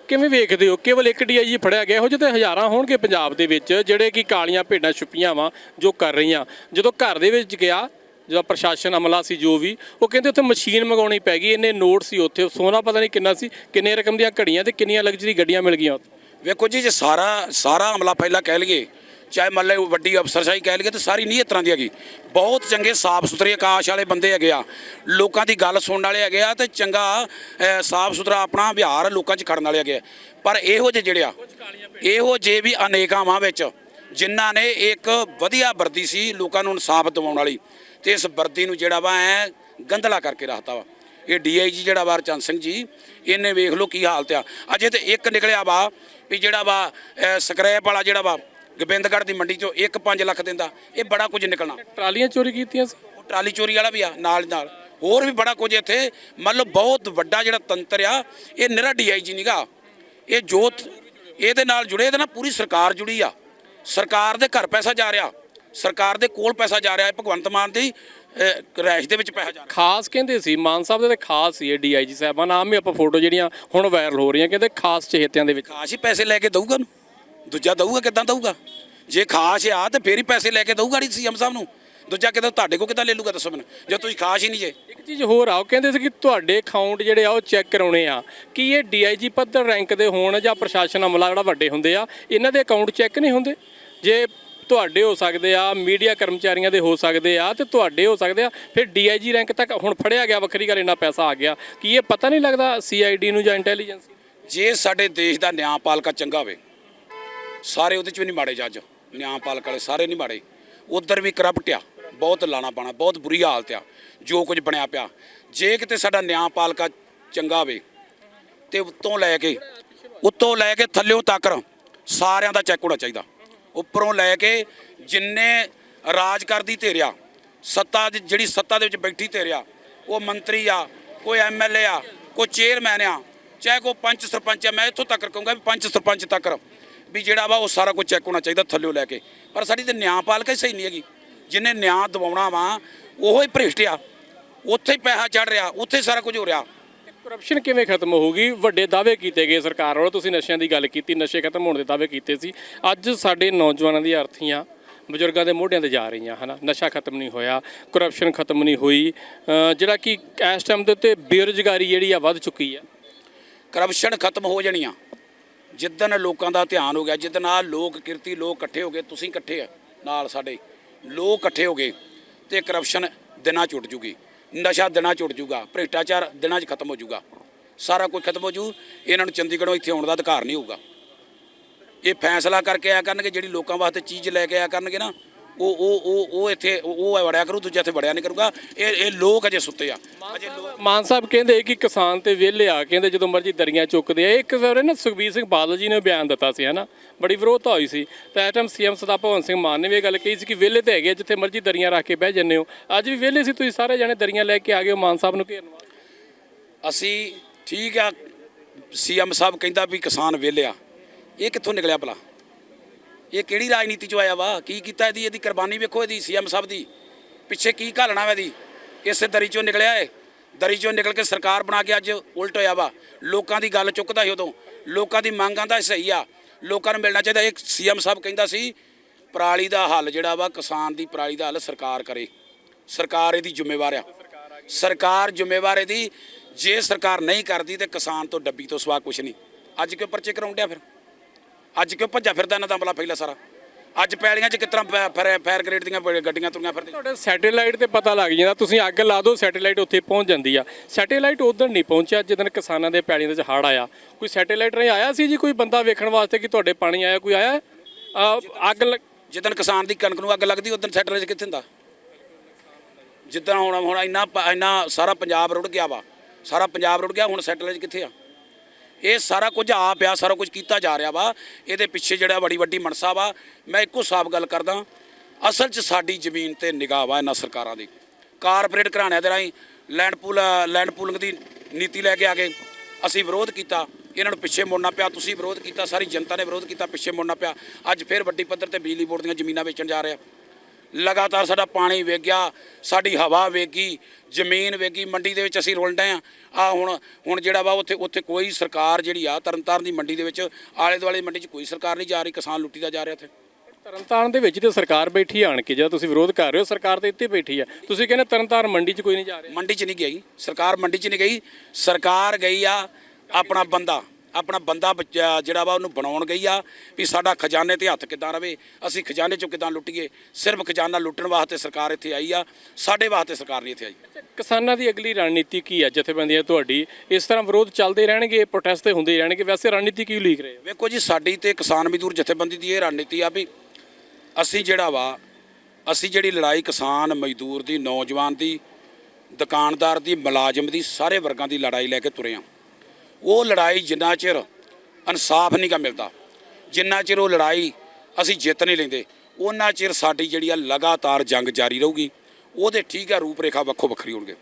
ਕਿਵੇਂ ਵੇਖਦੇ ਹੋ? ਕੇਵਲ ਇੱਕ ਡੀਆਈਜੀ ਫੜਿਆ ਗਿਆ, ਇਹੋ ਜਿਹੇ ਤਾਂ ਹਜ਼ਾਰਾਂ ਹੋਣਗੇ ਪੰਜਾਬ ਦੇ ਵਿੱਚ, ਜਿਹੜੇ ਕਿ ਕਾਲੀਆਂ ਭੇਡਾਂ ਛੁਪੀਆਂ ਵਾ, ਜੋ ਕਰ ਰਹੀਆਂ। ਜਦੋਂ ਘਰ ਦੇ ਵਿੱਚ ਗਿਆ, ਜਦੋਂ ਪ੍ਰਸ਼ਾਸਨ ਅਮਲਾ ਸੀ, ਜੋ ਵੀ, ਉਹ ਕਹਿੰਦੇ ਉੱਥੇ ਮਸ਼ੀਨ ਮੰਗਾਉਣੀ ਪੈ ਗਈ, ਇੰਨੇ ਨੋਟ ਸੀ ਉੱਥੇ, ਸੋਨਾ ਪਤਾ ਨਹੀਂ ਕਿੰਨਾ ਸੀ, ਕਿੰਨੇ ਰਕਮ ਦੀਆਂ ਘੜੀਆਂ ਤੇ ਕਿੰਨੀਆਂ ਲਗਜ਼ਰੀ ਗੱਡੀਆਂ ਮਿਲ ਗਈਆਂ ਉੱਥੇ। ਵੇਖੋ ਜੀ, ਜੇ ਸਾਰਾ ਸਾਰਾ ਅਮਲਾ ਪਹਿਲਾਂ ਕਹਿ ਲਈਏ ਚਾਹੇ ਮੰਨ ਵੱਡੀ ਅਫਸਰਸ਼ਾਹੀ ਕਹਿ ਲਈਏ ਤੇ ਸਾਰੀ ਨੀਅਤ ਤਰ੍ਹਾਂ ਦੀ ਹੈਗੀ। ਬਹੁਤ ਚੰਗੇ ਸਾਫ਼ ਸੁਥਰੇ ਆਕਾਸ਼ ਵਾਲੇ ਬੰਦੇ ਹੈਗੇ ਆ। ਲੋਕਾਂ ਦੀ ਗੱਲ ਸੁਣਨ ਵਾਲੇ ਹੈਗੇ ਆ ਤੇ ਚੰਗਾ ਸਾਫ਼ ਸੁਥਰਾ ਆਪਣਾ ਵਿਹਾਰ ਲੋਕਾਂ 'ਚ ਖੜਨ ਵਾਲੇ ਹੈਗੇ ਆ। ਪਰ ਇਹੋ ਜਿਹੇ ਜਿਹੜੇ ਆ, ਇਹੋ ਜੇ ਵੀ ਅਨੇਕਾਂ ਵਾਂ ਵਿੱਚ, ਜਿਨ੍ਹਾਂ ਨੇ ਇੱਕ ਵਧੀਆ ਵਰਦੀ ਸੀ ਲੋਕਾਂ ਨੂੰ ਇਨਸਾਫ ਦਿਵਾਉਣ ਵਾਲੀ। ਤੇ ਇਸ ਵਰਦੀ ਨੂੰ ਜਿਹੜਾ ਵਾ ਐ ਗੰਧਲਾ ਕਰਕੇ ਰੱਖਤਾ ਵਾ। ਇਹ ਡੀਆਈਜੀ ਜਿਹੜਾ ਵਾ ਚੰਦ ਸਿੰਘ ਜੀ, ਇਹਨੇ ਵੇਖ ਲਓ ਕੀ ਹਾਲਤ ਆ। ਅਜੇ ਤੇ ਇੱਕ ਨਿਕਲਿਆ ਵਾ ਵੀ ਜਿਹੜਾ ਵਾ, ਅਹ, ਸਕ੍ਰੈਪ ਵਾਲਾ ਜਿਹੜਾ ਵਾ ਗੋਬਿੰਦਗੜ੍ਹ ਦੀ ਮੰਡੀ ਚੋਂ 1.5 ਲੱਖ ਦਿੰਦਾ। ਇਹ ਬੜਾ ਕੁਝ ਨਿਕਲਣਾ। ਟਰਾਲੀਆਂ ਚੋਰੀ ਕੀਤੀਆਂ ਸੀ? ਉਹ ਟਰਾਲੀ ਚੋਰੀ ਵਾਲਾ ਵੀ ਆ ਨਾਲ ਨਾਲ। ਹੋਰ ਵੀ ਬੜਾ ਕੁਝ ਇੱਥੇ। ਮੰਨ ਲਓ ਬਹੁਤ ਵੱਡਾ ਜਿਹੜਾ ਤੰਤਰ ਆ ਇਹ ਨਿਰਾ ਡੀਆਈਜੀ ਨਹੀਂਗਾ ਇਹ ਜੋਤ ਇਹਦੇ ਨਾਲ ਜੁੜੇ ਇਹਦੇ ਨਾਲ ਪੂਰੀ ਸਰਕਾਰ ਜੁੜੀ ਆ। ਸਰਕਾਰ ਦੇ ਘਰ ਪੈਸਾ ਜਾ ਰਿਹਾ। ਸਰਕਾਰ ਦੇ ਕੋਲ ਪੈਸਾ ਜਾ ਰਿਹਾ ਹੈ ਭਗਵੰਤ ਮਾਨ ਦੀ ਰਿਹਾਇਸ਼ ਦੇ ਵਿੱਚ ਪੈਸਾ ਜਾ ਰਿਹਾ। ਖਾਸ ਕਹਿੰਦੇ ਸੀ ਮਾਨ ਸਾਹਿਬ ਦੇ ਤੇ ਖਾਸ ਸੀ ਇਹ ਡੀਆਈਜੀ ਸਾਹਿਬਾਂ ਨਾਮ ਵੀ ਆਪਾਂ ਫੋਟੋ ਜਿਹੜੀਆਂ ਹੁਣ ਵਾਇਰਲ ਹੋ ਰਹੀਆਂ ਕਹਿੰਦੇ ਖਾਸ ਚਹੇਤਿਆਂ ਦੇ ਵਿੱਚ। ਖਾਸ ਹੀ ਪੈਸੇ ਲੈ ਕੇ ਦਊਗਾ ਨੂੰ ਦੂਜਾ ਦਊਗਾ ਕਿੱਦਾਂ ਦਊਗਾ? ਜੇ ਖਾਸ ਆ ਤੇ ਫੇਰ ਹੀ ਪੈਸੇ ਲੈ ਕੇ ਦਊਗਾ ਸੀਐਮ ਸਾਹਿਬ ਨੂੰ। ਦੂਜਾ ਕਿਤੇ ਤੁਹਾਡੇ ਕੋ ਕਿੱਦਾਂ ਲੈ ਲੂਗਾ ਦੱਸੋ ਮੈਨੂੰ। ਜੇ ਤੁਸੀਂ ਖਾਸ ਹੀ ਨਹੀਂ ਜੇ। ਇੱਕ ਚੀਜ਼ ਹੋਰ ਆ ਉਹ ਕਹਿੰਦੇ ਸੀ ਕਿ ਤੁਹਾਡੇ ਅਕਾਊਂਟ ਜਿਹੜੇ ਆ ਉਹ ਚੈੱਕ ਕਰਾਉਣੇ ਆ। ਕੀ ਇਹ ਡੀਆਈਜੀ ਪੱਧਰ ਰੈਂਕ ਦੇ ਹੋਣ ਜਾਂ ਪ੍ਰਸ਼ਾਸਨ ਅਮਲਾ ਜਿਹੜਾ ਵੱਡੇ ਹੁੰਦੇ ਆ ਇਹਨਾਂ ਦੇ ਅਕਾਊਂਟ ਚੈੱਕ ਨਹੀਂ ਹੁੰਦੇ? ਜੇ ਤੁਹਾਡੇ ਹੋ ਸਕਦੇ ਆ ਮੀਡੀਆ ਕਰਮਚਾਰੀਆਂ ਦੇ ਹੋ ਸਕਦੇ ਆ ਤੇ ਤੁਹਾਡੇ ਹੋ ਸਕਦੇ ਆ ਫਿਰ ਡੀਆਈਜੀ ਰੈਂਕ ਤੱਕ ਹੁਣ ਫੜਿਆ ਗਿਆ ਵੱਖਰੀ ਗੱਲ ਇੰਨਾ ਪੈਸਾ ਆ ਗਿਆ। ਕੀ ਇਹ ਪਤਾ ਨਹੀਂ ਲੱਗਦਾ ਸੀਆਈਡੀ ਨੂੰ ਜਾਂ ਇੰਟੈਲੀਜੈਂਸ ਜੇ ਸਾਡੇ ਦੇਸ਼ ਦਾ ਨਿਆਂਪਾਲਕਾ ਚੰਗਾ ਹੋਵੇ ਸਾਰੇ ਉਹਦੇ ਚ ਵੀ ਨਹੀਂ ਮਾੜੇ ਜੱਜ। ਨਿਆਂਪਾਲਕ ਵਾਲੇ ਸਾਰੇ ਨਹੀਂ ਮਾੜੇ। ਉਧਰ ਵੀ ਕਰਪਟ ਆ। ਬਹੁਤ ਲਾਣਾ ਪਾਣਾ, ਬਹੁਤ ਬੁਰੀ ਹਾਲਤ ਆ। ਜੋ ਕੁਝ ਬਣਿਆ ਪਿਆ। ਜੇ ਕਿਤੇ ਸਾਡਾ ਨਿਆਂ ਨਿਆਂਪਾਲਕਾ ਚੰਗਾ ਹੋਵੇ, ਤੇ ਉੱਤੋਂ ਲੈ ਕੇ, ਉੱਤੋਂ ਲੈ ਕੇ ਥੱਲਿਓਂ ਤੱਕ ਸਾਰਿਆਂ ਦਾ ਚੈੱਕ ਹੋਣਾ ਚਾਹੀਦਾ। ਉੱਪਰੋਂ ਲੈ ਕੇ ਜਿੰਨੇ ਰਾਜ ਕਰਦੀ ਧਿਰਿਆ, ਸੱਤਾ ਦੀ, ਜਿਹੜੀ ਸੱਤਾ ਦੇ ਵਿੱਚ ਬੈਠੀ ਧਿਰਿਆ, ਉਹ ਮੰਤਰੀ ਆ, ਕੋਈ ਐਮਐਲਏ ਆ, ਕੋਈ ਚੇਅਰਮੈਨ ਆ, ਚਾਹੇ ਕੋਈ ਪੰਚ ਸਰਪੰਚ ਆ, ਮੈਂ ਇੱਥੋਂ ਤੱਕ ਕਹੂੰਗਾ ਵੀ ਪੰਚ ਸਰਪੰਚ ਤੱਕ ਵੀ ਜਿਹੜਾ ਵਾ ਉਹ ਸਾਰਾ ਕੁਝ ਚੈੱਕ ਹੋਣਾ ਚਾਹੀਦਾ ਥੱਲਿਓਂ ਲੈ ਕੇ। ਪਰ ਸਾਡੀ ਤੇ ਨਿਆਂਪਾਲਿਕਾ ਹੀ ਸਹੀ ਨਹੀਂ ਹੈਗੀ। ਜਿੰਨੇ ਨਿਆਂ ਦਿਵਾਉਣਾ ਵਾ ਉਹੋ ਹੀ ਭ੍ਰਿਸ਼ਟ ਆ। ਉੱਥੇ ਹੀ ਪੈਸਾ ਚੜ ਰਿਹਾ ਉੱਥੇ ਸਾਰਾ ਕੁਝ ਹੋ ਰਿਹਾ। ਕਰਪਸ਼ਨ ਕਿਵੇਂ ਖਤਮ ਹੋਊਗੀ? ਵੱਡੇ ਦਾਅਵੇ ਕੀਤੇ ਗਏ ਸਰਕਾਰ ਵੱਲੋਂ। ਤੁਸੀਂ ਨਸ਼ਿਆਂ ਦੀ ਗੱਲ ਕੀਤੀ ਨਸ਼ੇ ਖਤਮ ਹੋਣ ਦੇ ਦਾਅਵੇ ਕੀਤੇ ਸੀ। ਅੱਜ ਸਾਡੇ ਨੌਜਵਾਨਾਂ ਦੀਆਂ ਅਰਥੀਆਂ ਬਜ਼ੁਰਗਾਂ ਦੇ ਮੋਢਿਆਂ ਤੇ ਜਾ ਰਹੀਆਂ ਹਨਾ? ਨਸ਼ਾ ਖਤਮ ਨਹੀਂ ਹੋਇਆ ਕਰਪਸ਼ਨ ਖਤਮ ਨਹੀਂ ਹੋਈ। ਜਿਹੜਾ ਕਿ ਇਸ ਟਾਈਮ ਦੇ ਉੱਤੇ ਬੇਰੁਜ਼ਗਾਰੀ ਜਿਹੜੀ ਆ ਵੱਧ ਚੁੱਕੀ ਆ। ਕਰਪਸ਼ਨ ਖਤਮ ਹੋ ਜਾਣੀਆਂ ਜਿੱਦਣ ਲੋਕਾਂ ਦਾ ਧਿਆਨ ਹੋ ਗਿਆ, ਜਿੱਦਣ ਆ ਲੋਕ ਕਿਰਤੀ, ਲੋਕ ਇਕੱਠੇ ਹੋ ਗਏ, ਤੁਸੀਂ ਇਕੱਠੇ ਆ ਨਾਲ ਸਾਡੇ, ਲੋਕ ਇਕੱਠੇ ਹੋ ਗਏ ਤੇ ਕਰਪਸ਼ਨ ਦਿਨਾਂ ਚ ਜੂਗੀ, ਨਸ਼ਾ ਦਿਨਾਂ ਚ ਉੱਡ ਜੂਗਾ, ਭ੍ਰਿਸ਼ਟਾਚਾਰ ਦਿਨਾਂ ਚ ਖਤਮ ਹੋ ਜੂਗਾ, ਸਾਰਾ ਕੁਝ ਖਤਮ ਹੋ ਜੂ, ਇਹਨਾਂ ਨੂੰ ਚੰਡੀਗੜ੍ਹੋਂ ਇੱਥੇ ਆਉਣ ਦਾ ਅਧਿਕਾਰ ਨਹੀਂ ਹੋਊਗਾ। ਇਹ ਫੈਸਲਾ ਕਰਕੇ ਆਇਆ ਕਰਨਗੇ, ਜਿਹੜੀ ਲੋਕਾਂ ਵਾਸਤੇ ਚੀਜ਼ ਲੈ ਕੇ ਆਇਆ ਕਰਨਗੇ ਨਾ ਉਹ ਉਹ ਉਹ ਉਹ ਇੱਥੇ ਉਹ ਉਹ ਵੜਿਆ ਕਰੂ ਦੂਜਾ ਇੱਥੇ ਵੜਿਆ ਨਹੀਂ ਕਰੂਗਾ। ਇਹ ਇਹ ਲੋਕ ਅਜੇ ਸੁੱਤੇ ਆ। ਅਜੇ ਲੋਕ ਮਾਨ ਸਾਹਿਬ ਕਹਿੰਦੇ ਕਿ ਕਿਸਾਨ ਤੇ ਵਿਹਲੇ ਆ ਕਹਿੰਦੇ ਜਦੋਂ ਮਰਜ਼ੀ ਦਰੀਆਂ ਚੁੱਕਦੇ ਆ। ਇੱਕ ਵਾਰ ਨਾ ਸੁਖਬੀਰ ਸਿੰਘ ਬਾਦਲ ਜੀ ਨੇ ਬਿਆਨ ਦਿੱਤਾ ਸੀ ਹਨਾ? ਬੜੀ ਵਿਰੋਧਤਾ ਹੋਈ ਸੀ। ਤਾਂ ਇਸ ਟਾਈਮ ਸੀਐਮ ਸਰਦਾਰ ਭਗਵੰਤ ਸਿੰਘ ਮਾਨ ਨੇ ਵੀ ਇਹ ਗੱਲ ਕਹੀ ਸੀ ਕਿ ਵਿਹਲੇ ਤੇ ਹੈਗੇ ਆ, ਜਿੱਥੇ ਮਰਜ਼ੀ ਦਰੀਆਂ ਰੱਖ ਕੇ ਬਹਿ ਜੰਨੇ ਹੋ। ਅੱਜ ਵੀ ਵਿਹਲੇ ਸੀ ਤੁਸੀਂ ਸਾਰੇ ਜਣੇ ਦਰੀਆਂ ਲੈ ਕੇ ਆ ਗਏ ਹੋ। ਮਾਨ ਸਾਹਿਬ ਨੂੰ ਘੇਰਨ ਵਾਸਤੇ। ਅਸੀਂ ਠੀਕ ਆ। ਸੀਐਮ ਸਾਹਿਬ ਕਹਿੰਦਾ ਵੀ ਕਿਸਾਨ ਵਿਹਲਿਆ ਇਹ ਕਿੱਥੋਂ ਨਿਕਲਿਆ ਭਲਾ? ਇਹ ਕਿਹੜੀ ਰਾਜਨੀਤੀ ਚੋਂ ਆਇਆ ਵਾ? ਕੀ ਕੀਤਾ ਇਹਦੀ? ਇਹਦੀ ਕੁਰਬਾਨੀ ਵੇਖੋ ਇਹਦੀ ਸੀਐਮ ਸਾਹਿਬ ਦੀ। ਪਿੱਛੇ ਕੀ ਘਾਲਣਾ ਵਾ ਇਹਦੀ? ਇਸੇ ਦਰੀ ਚੋਂ ਨਿਕਲਿਆ ਏ ਦਰੀ ਚੋਂ ਨਿਕਲ ਕੇ ਸਰਕਾਰ ਬਣਾ ਕੇ ਅੱਜ ਉਲਟ ਹੋਇਆ ਵਾ। ਲੋਕਾਂ ਦੀ ਗੱਲ ਚੁੱਕਦਾ ਸੀ ਉਦੋਂ। ਲੋਕਾਂ ਦੀ ਮੰਗ ਆਂਦਾ ਸਹੀ ਆ। ਲੋਕਾਂ ਨੂੰ ਮਿਲਣਾ ਚਾਹੀਦਾ। ਇੱਕ ਸੀਐਮ ਸਾਹਿਬ ਕਹਿੰਦਾ ਸੀ, ਪਰਾਲੀ ਦਾ ਹੱਲ ਜਿਹੜਾ ਵਾ ਕਿਸਾਨ ਦੀ ਪਰਾਲੀ ਦਾ ਹੱਲ ਸਰਕਾਰ ਕਰੇ। ਸਰਕਾਰ ਇਹਦੀ ਜ਼ਿੰਮੇਵਾਰ ਆ। ਸਰਕਾਰ ਜ਼ਿੰਮੇਵਾਰ ਇਹਦੀ। ਜੇ ਸਰਕਾਰ ਨਹੀਂ ਕਰਦੀ ਤੇ ਕਿਸਾਨ ਤੋਂ ਡੱਬੀ ਤੋਂ ਸਵਾ ਕੁਛ ਨਹੀਂ। ਅੱਜ ਕਿਉਂ ਪਰਚੇ ਕਰਾਉਂਦਿਆ ਫਿਰ? ਅੱਜ ਕਿਉਂ ਭੱਜਾ ਫਿਰਦਾ ਇਹਨਾਂ ਦਾ ਅਮਲਾ ਪਹਿਲਾਂ ਸਾਰਾ? ਅੱਜ ਪੈਲੀਆਂ 'ਚ ਕਿਤਨਾ ਫਾਇਰ ਗ੍ਰੇਡ ਦੀਆਂ ਗੱਡੀਆਂ ਤੁਰੀਆਂ ਫਿਰਦੀਆਂ? ਤੁਹਾਡੇ ਸੈਟੇਲਾਈਟ ਤੇ ਪਤਾ ਲੱਗ ਜਾਂਦਾ ਤੁਸੀਂ ਅੱਗ ਲਾ ਦਿਓ ਸੈਟੇਲਾਈਟ ਉੱਥੇ ਪਹੁੰਚ ਜਾਂਦੀ ਆ। ਸੈਟੇਲਾਈਟ ਉਦੋਂ ਨਹੀਂ ਪਹੁੰਚਿਆ ਜਦੋਂ ਕਿਸਾਨਾਂ ਦੇ ਪੈਲੀਆਂ ਦੇ ਵਿੱਚ ਹੜ੍ਹ ਆਇਆ। ਕੋਈ ਸੈਟੇਲਾਈਟ ਨਹੀਂ ਆਇਆ ਸੀ ਜੀ ਕੋਈ ਬੰਦਾ ਵੇਖਣ ਵਾਸਤੇ ਕਿ ਤੁਹਾਡੇ ਪਾਣੀ ਆਇਆ ਕੋਈ ਆਇਆ? ਅੱਗ ਜਿੱਦਣ ਕਿਸਾਨ ਦੀ ਕਣਕ ਨੂੰ ਅੱਗ ਲੱਗਦੀ ਉਦੋਂ ਸੈਟੇਲਾਈਟ ਕਿੱਥੇ ਹੁੰਦਾ? ਜਿੱਦਣ ਹੁਣ ਹੁਣ ਇੰਨਾ ਇੰਨਾ ਸਾਰਾ ਪੰਜਾਬ ਰੁੜ ਗਿਆ ਵਾ ਸਾਰਾ ਪੰਜਾਬ ਰੁੜ ਗਿਆ ਹੁਣ ਸੈਟੇਲਾਈਟ ਕਿੱਥੇ ਆ? ਇਹ ਸਾਰਾ ਕੁਝ ਆਪ ਆ, ਸਾਰਾ ਕੁਝ ਕੀਤਾ ਜਾ ਰਿਹਾ ਵਾ। ਇਹਦੇ ਪਿੱਛੇ ਜਿਹੜਾ ਬੜੀ ਵੱਡੀ ਮਨਸਾ ਵਾ। ਮੈਂ ਇੱਕੋ ਸਾਫ਼ ਗੱਲ ਕਰਦਾ, ਅਸਲ 'ਚ ਸਾਡੀ ਜ਼ਮੀਨ ਤੇ ਨਿਗਾਹ ਵਾ ਇਹਨਾਂ ਸਰਕਾਰਾਂ ਦੀ। ਕਾਰਪੋਰੇਟ ਘਰਾਣਿਆਂ ਦੇ ਰਾਹੀਂ ਲੈਂਡ ਪੂਲ, ਲੈਂਡ ਪੂਲਿੰਗ ਦੀ ਨੀਤੀ ਲੈ ਕੇ ਆ ਗਏ ਅਸੀਂ ਵਿਰੋਧ ਕੀਤਾ। ਇਹਨਾਂ ਨੂੰ ਪਿੱਛੇ ਮੁੜਨਾ ਪਿਆ, ਤੁਸੀਂ ਵਿਰੋਧ ਕੀਤਾ, ਸਾਰੀ ਜਨਤਾ ਨੇ ਵਿਰੋਧ ਕੀਤਾ, ਪਿੱਛੇ ਮੁੜਨਾ ਪਿਆ। ਅੱਜ ਫਿਰ ਵੱਡੀ ਪੱਧਰ ਤੇ ਬਿਜਲੀ ਬੋਰਡ ਦੀਆਂ ਜ਼ਮੀਨਾਂ ਵੇਚਣ ਜਾ ਰਿਹਾ ਲਗਾਤਾਰ ਸਾਡਾ ਪਾਣੀ ਵੇਗ ਗਿਆ ਸਾਡੀ ਹਵਾ ਵੇਗੀ ਜ਼ਮੀਨ ਵੇਗੀ ਮੰਡੀ ਦੇ ਵਿੱਚ ਅਸੀਂ ਰੁਲਦੇ ਆ। ਆ ਹੁਣ ਹੁਣ ਜਿਹੜਾ ਵਾ ਉੱਥੇ ਉੱਥੇ ਕੋਈ ਸਰਕਾਰ ਜਿਹੜੀ ਆ ਤਰਨਤਾਰਨ ਦੀ ਮੰਡੀ ਦੇ ਵਿੱਚ ਆਲੇ ਦੁਆਲੇ ਮੰਡੀ 'ਚ ਕੋਈ ਸਰਕਾਰ ਨਹੀਂ ਜਾ ਰਹੀ ਕਿਸਾਨ ਲੁੱਟੀ ਦਾ ਜਾ ਰਿਹਾ ਉੱਥੇ ਤਰਨਤਾਰਨ ਦੇ ਵਿੱਚ ਤੇ ਸਰਕਾਰ ਬੈਠੀ ਆਣ ਕੇ ਜਦੋਂ ਤੁਸੀਂ ਵਿਰੋਧ ਕਰ ਰਹੇ ਹੋ ਸਰਕਾਰ ਤੇ ਇੱਥੇ ਬੈਠੀ ਆ। ਤੁਸੀਂ ਕਹਿੰਦੇ ਤਰਨਤਾਰਨ ਮੰਡੀ 'ਚ ਕੋਈ ਨਹੀਂ ਜਾ ਰਿਹਾ। ਮੰਡੀ 'ਚ ਨਹੀਂ ਗਈ। ਸਰਕਾਰ ਮੰਡੀ 'ਚ ਨਹੀਂ ਗਈ। ਸਰਕਾਰ ਗਈ ਆ ਆਪਣਾ ਬੰਦਾ। ਆਪਣਾ ਬੰਦਾ ਬੱਚਾ ਜਿਹੜਾ ਵਾ ਉਹਨੂੰ ਬਣਾਉਣ ਗਈ ਆ ਵੀ ਸਾਡਾ ਖਜ਼ਾਨੇ ਤੇ ਹੱਥ ਕਿੱਦਾਂ ਰਵੇ ਅਸੀਂ ਖਜ਼ਾਨੇ 'ਚੋਂ ਕਿੱਦਾਂ ਲੁੱਟੀਏ? ਸਿਰਫ ਖਜ਼ਾਨਾ ਲੁੱਟਣ ਵਾਸਤੇ ਸਰਕਾਰ ਇੱਥੇ ਆਈ ਆ ਸਾਡੇ ਵਾਸਤੇ ਸਰਕਾਰ ਨਹੀਂ ਇੱਥੇ ਆਈ। ਕਿਸਾਨਾਂ ਦੀ ਅਗਲੀ ਰਣਨੀਤੀ ਕੀ ਹੈ ਜਥੇਬੰਦੀਆਂ ਤੁਹਾਡੀ? ਇਸ ਤਰ੍ਹਾਂ ਵਿਰੋਧ ਚੱਲਦੇ ਰਹਿਣਗੇ ਪ੍ਰੋਟੈਸਟ ਤੇ ਹੁੰਦੇ ਰਹਿਣਗੇ ਵੈਸੇ ਰਣਨੀਤੀ ਕੀ ਲੀਕ ਰਹੇ ਵੇਖੋ ਜੀ ਸਾਡੀ ਤੇ ਕਿਸਾਨ ਮਜ਼ਦੂਰ ਜਥੇਬੰਦੀ ਦੀ ਇਹ ਰਣਨੀਤੀ ਆ ਵੀ ਅਸੀਂ ਜਿਹੜਾ ਵਾ ਅਸੀਂ ਜਿਹੜੀ ਲੜਾਈ ਕਿਸਾਨ ਮਜ਼ਦੂਰ ਦੀ ਨੌਜਵਾਨ ਦੀ ਦੁਕਾਨਦਾਰ ਦੀ ਮੁਲਾਜ਼ਮ ਦੀ ਸਾਰੇ ਵਰਗਾਂ ਦੀ ਲੜਾਈ ਲੈ ਕੇ ਤੁਰੇ ਆ। ਉਹ ਲੜਾਈ ਜਿੰਨਾ ਚਿਰ ਇਨਸਾਫ ਨਹੀਂ ਗਾ ਮਿਲਦਾ ਜਿੰਨਾ ਚਿਰ ਉਹ ਲੜਾਈ ਅਸੀਂ ਜਿੱਤ ਨਹੀਂ ਲੈਂਦੇ ਉਹਨਾਂ ਚਿਰ ਸਾਡੀ ਜਿਹੜੀ ਆ ਲਗਾਤਾਰ ਜੰਗ ਜਾਰੀ ਰਹੂਗੀ ਉਹਦੇ ਠੀਕ ਆ ਰੂਪ ਰੇਖਾ ਵੱਖੋ ਵੱਖਰੀ ਹੋਣਗੇ।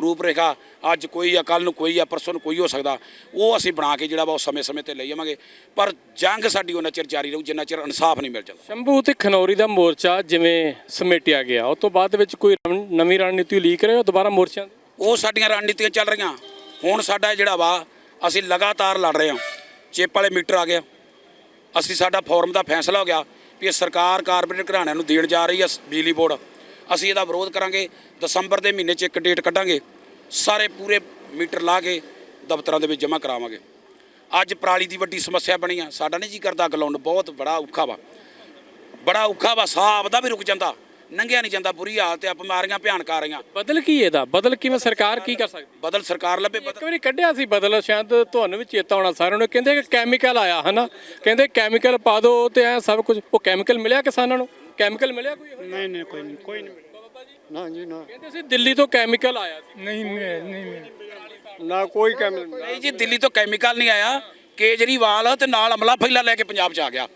ਰੂਪ ਰੇਖਾ ਅੱਜ ਕੋਈ ਆ ਕੱਲ ਨੂੰ ਕੋਈ ਆ ਪਰਸੋਂ ਨੂੰ ਕੋਈ ਹੋ ਸਕਦਾ ਉਹ ਅਸੀਂ ਬਣਾ ਕੇ ਜਿਹੜਾ ਵਾ ਉਹ ਸਮੇਂ-ਸਮੇਂ ਤੇ ਲਈ ਜਾਵਾਂਗੇ ਪਰ ਜੰਗ ਸਾਡੀ ਉਹਨਾਂ ਚਿਰ ਜਾਰੀ ਰਹੂ ਜਿੰਨਾ ਚਿਰ ਇਨਸਾਫ ਨਹੀਂ ਮਿਲ ਜਾਂਦਾ। ਸ਼ੰਭੂ ਤੇ ਖਨੌਰੀ ਦਾ ਮੋਰਚਾ ਜਿਵੇਂ ਸਮੇਟਿਆ ਗਿਆ ਉਸ ਤੋਂ ਬਾਅਦ ਵਿੱਚ ਕੋਈ ਨਵੀਂ ਰਣਨੀਤੀ ਲੀਕ ਰਹੇ ਹੋ ਦੁਬਾਰਾ ਮੋਰਚਿਆਂ ਦੀ? ਉਹ ਸਾਡੀਆਂ ਰਣਨੀਤੀਆਂ ਚੱਲ ਰਹੀਆਂ ਹੁਣ ਸਾਡਾ ਜਿਹੜਾ ਵਾ ਅਸੀਂ ਲਗਾਤਾਰ ਲੜ ਰਹੇ ਹਾਂ। ਚੇਪ ਵਾਲੇ ਮੀਟਰ ਆ ਗਿਆ ਅਸੀਂ ਸਾਡਾ ਫੋਰਮ ਦਾ ਫੈਸਲਾ ਹੋ ਗਿਆ ਵੀ ਇਹ ਸਰਕਾਰ ਕਾਰਪੋਰੇਟ ਘਰਾਣਿਆਂ ਨੂੰ ਦੇਣ ਜਾ ਰਹੀ ਹੈ ਬਿਜਲੀ ਬੋਰਡ। ਅਸੀਂ ਇਹਦਾ ਵਿਰੋਧ ਕਰਾਂਗੇ। ਦਸੰਬਰ ਦੇ ਮਹੀਨੇ 'ਚ ਇੱਕ ਡੇਟ ਕੱਢਾਂਗੇ। ਸਾਰੇ ਪੂਰੇ ਮੀਟਰ ਲਾ ਕੇ ਦਫ਼ਤਰਾਂ ਦੇ ਵਿੱਚ ਜਮ੍ਹਾਂ ਕਰਾਵਾਂਗੇ। ਅੱਜ ਪਰਾਲੀ ਦੀ ਵੱਡੀ ਸਮੱਸਿਆ ਬਣੀ ਆ। ਸਾਡਾ ਨਹੀਂ ਜੀ ਕਰਦਾ ਅੱਗ ਲਾਉਣ ਬਹੁਤ ਬੜਾ ਔਖਾ ਵਾ। ਬੜਾ ਔਖਾ ਵਾ। ਸਾਹ ਆਪਦਾ ਵੀ ਰੁਕ ਜਾਂਦਾ। ਨੰਗਿਆ ਨਹੀਂ ਜਾਂਦਾ ਬੁਰੀ ਹਾਲਤ ਹੈ ਬਿਮਾਰੀਆਂ ਭਿਆਨਕ ਆ ਰਹੀਆਂ। ਬਦਲ ਕੀ ਇਹਦਾ? ਬਦਲ ਕਿਵੇਂ ਸਰਕਾਰ ਕੀ ਕਰ ਸਕਦੀ? ਬਦਲ ਸਰਕਾਰ ਲੱਭੇ ਇੱਕ ਵਾਰੀ ਕੱਢਿਆ ਸੀ ਬਦਲ ਸ਼ਾਇਦ ਤੁਹਾਨੂੰ ਵੀ ਚੇਤਾ ਹੋਣਾ ਸਾਰਿਆਂ ਨੂੰ। ਕਹਿੰਦੇ ਕਿ ਕੈਮੀਕਲ ਆਇਆ ਹਨਾ? ਕਹਿੰਦੇ ਕੈਮੀਕਲ ਪਾ ਦਿਓ ਤੇ ਐ ਸਭ ਕੁਝ। ਉਹ ਕੈਮੀਕਲ ਮਿਲਿਆ ਕਿਸਾਨਾਂ ਨੂੰ? ਕੈਮੀਕਲ ਮਿਲਿਆ ਕੋਈ? ਨਹੀਂ ਨਹੀਂ ਕੋਈ ਨਹੀਂ ਕੋਈ ਨਹੀਂ ਨਾ ਜੀ ਨਾ। ਕਹਿੰਦੇ ਸੀ ਦਿੱਲੀ ਤੋਂ ਕੈਮੀਕਲ ਆਇਆ ਸੀ। ਨਹੀਂ ਨਹੀਂ। ਨਾ ਕੋਈ ਕੰਮ ਨਹੀਂ। ਜੀ ਦਿੱਲੀ ਤੋਂ ਕੈਮੀਕਲ ਨਹੀਂ ਆਇਆ। ਕੇਜਰੀਵਾਲ ਤੇ ਨਾਲ ਅਮਲਾ ਫੈਲਾ ਲੈ ਕੇ ਪੰਜਾਬ 'ਚ ਆ ਗਿਆ।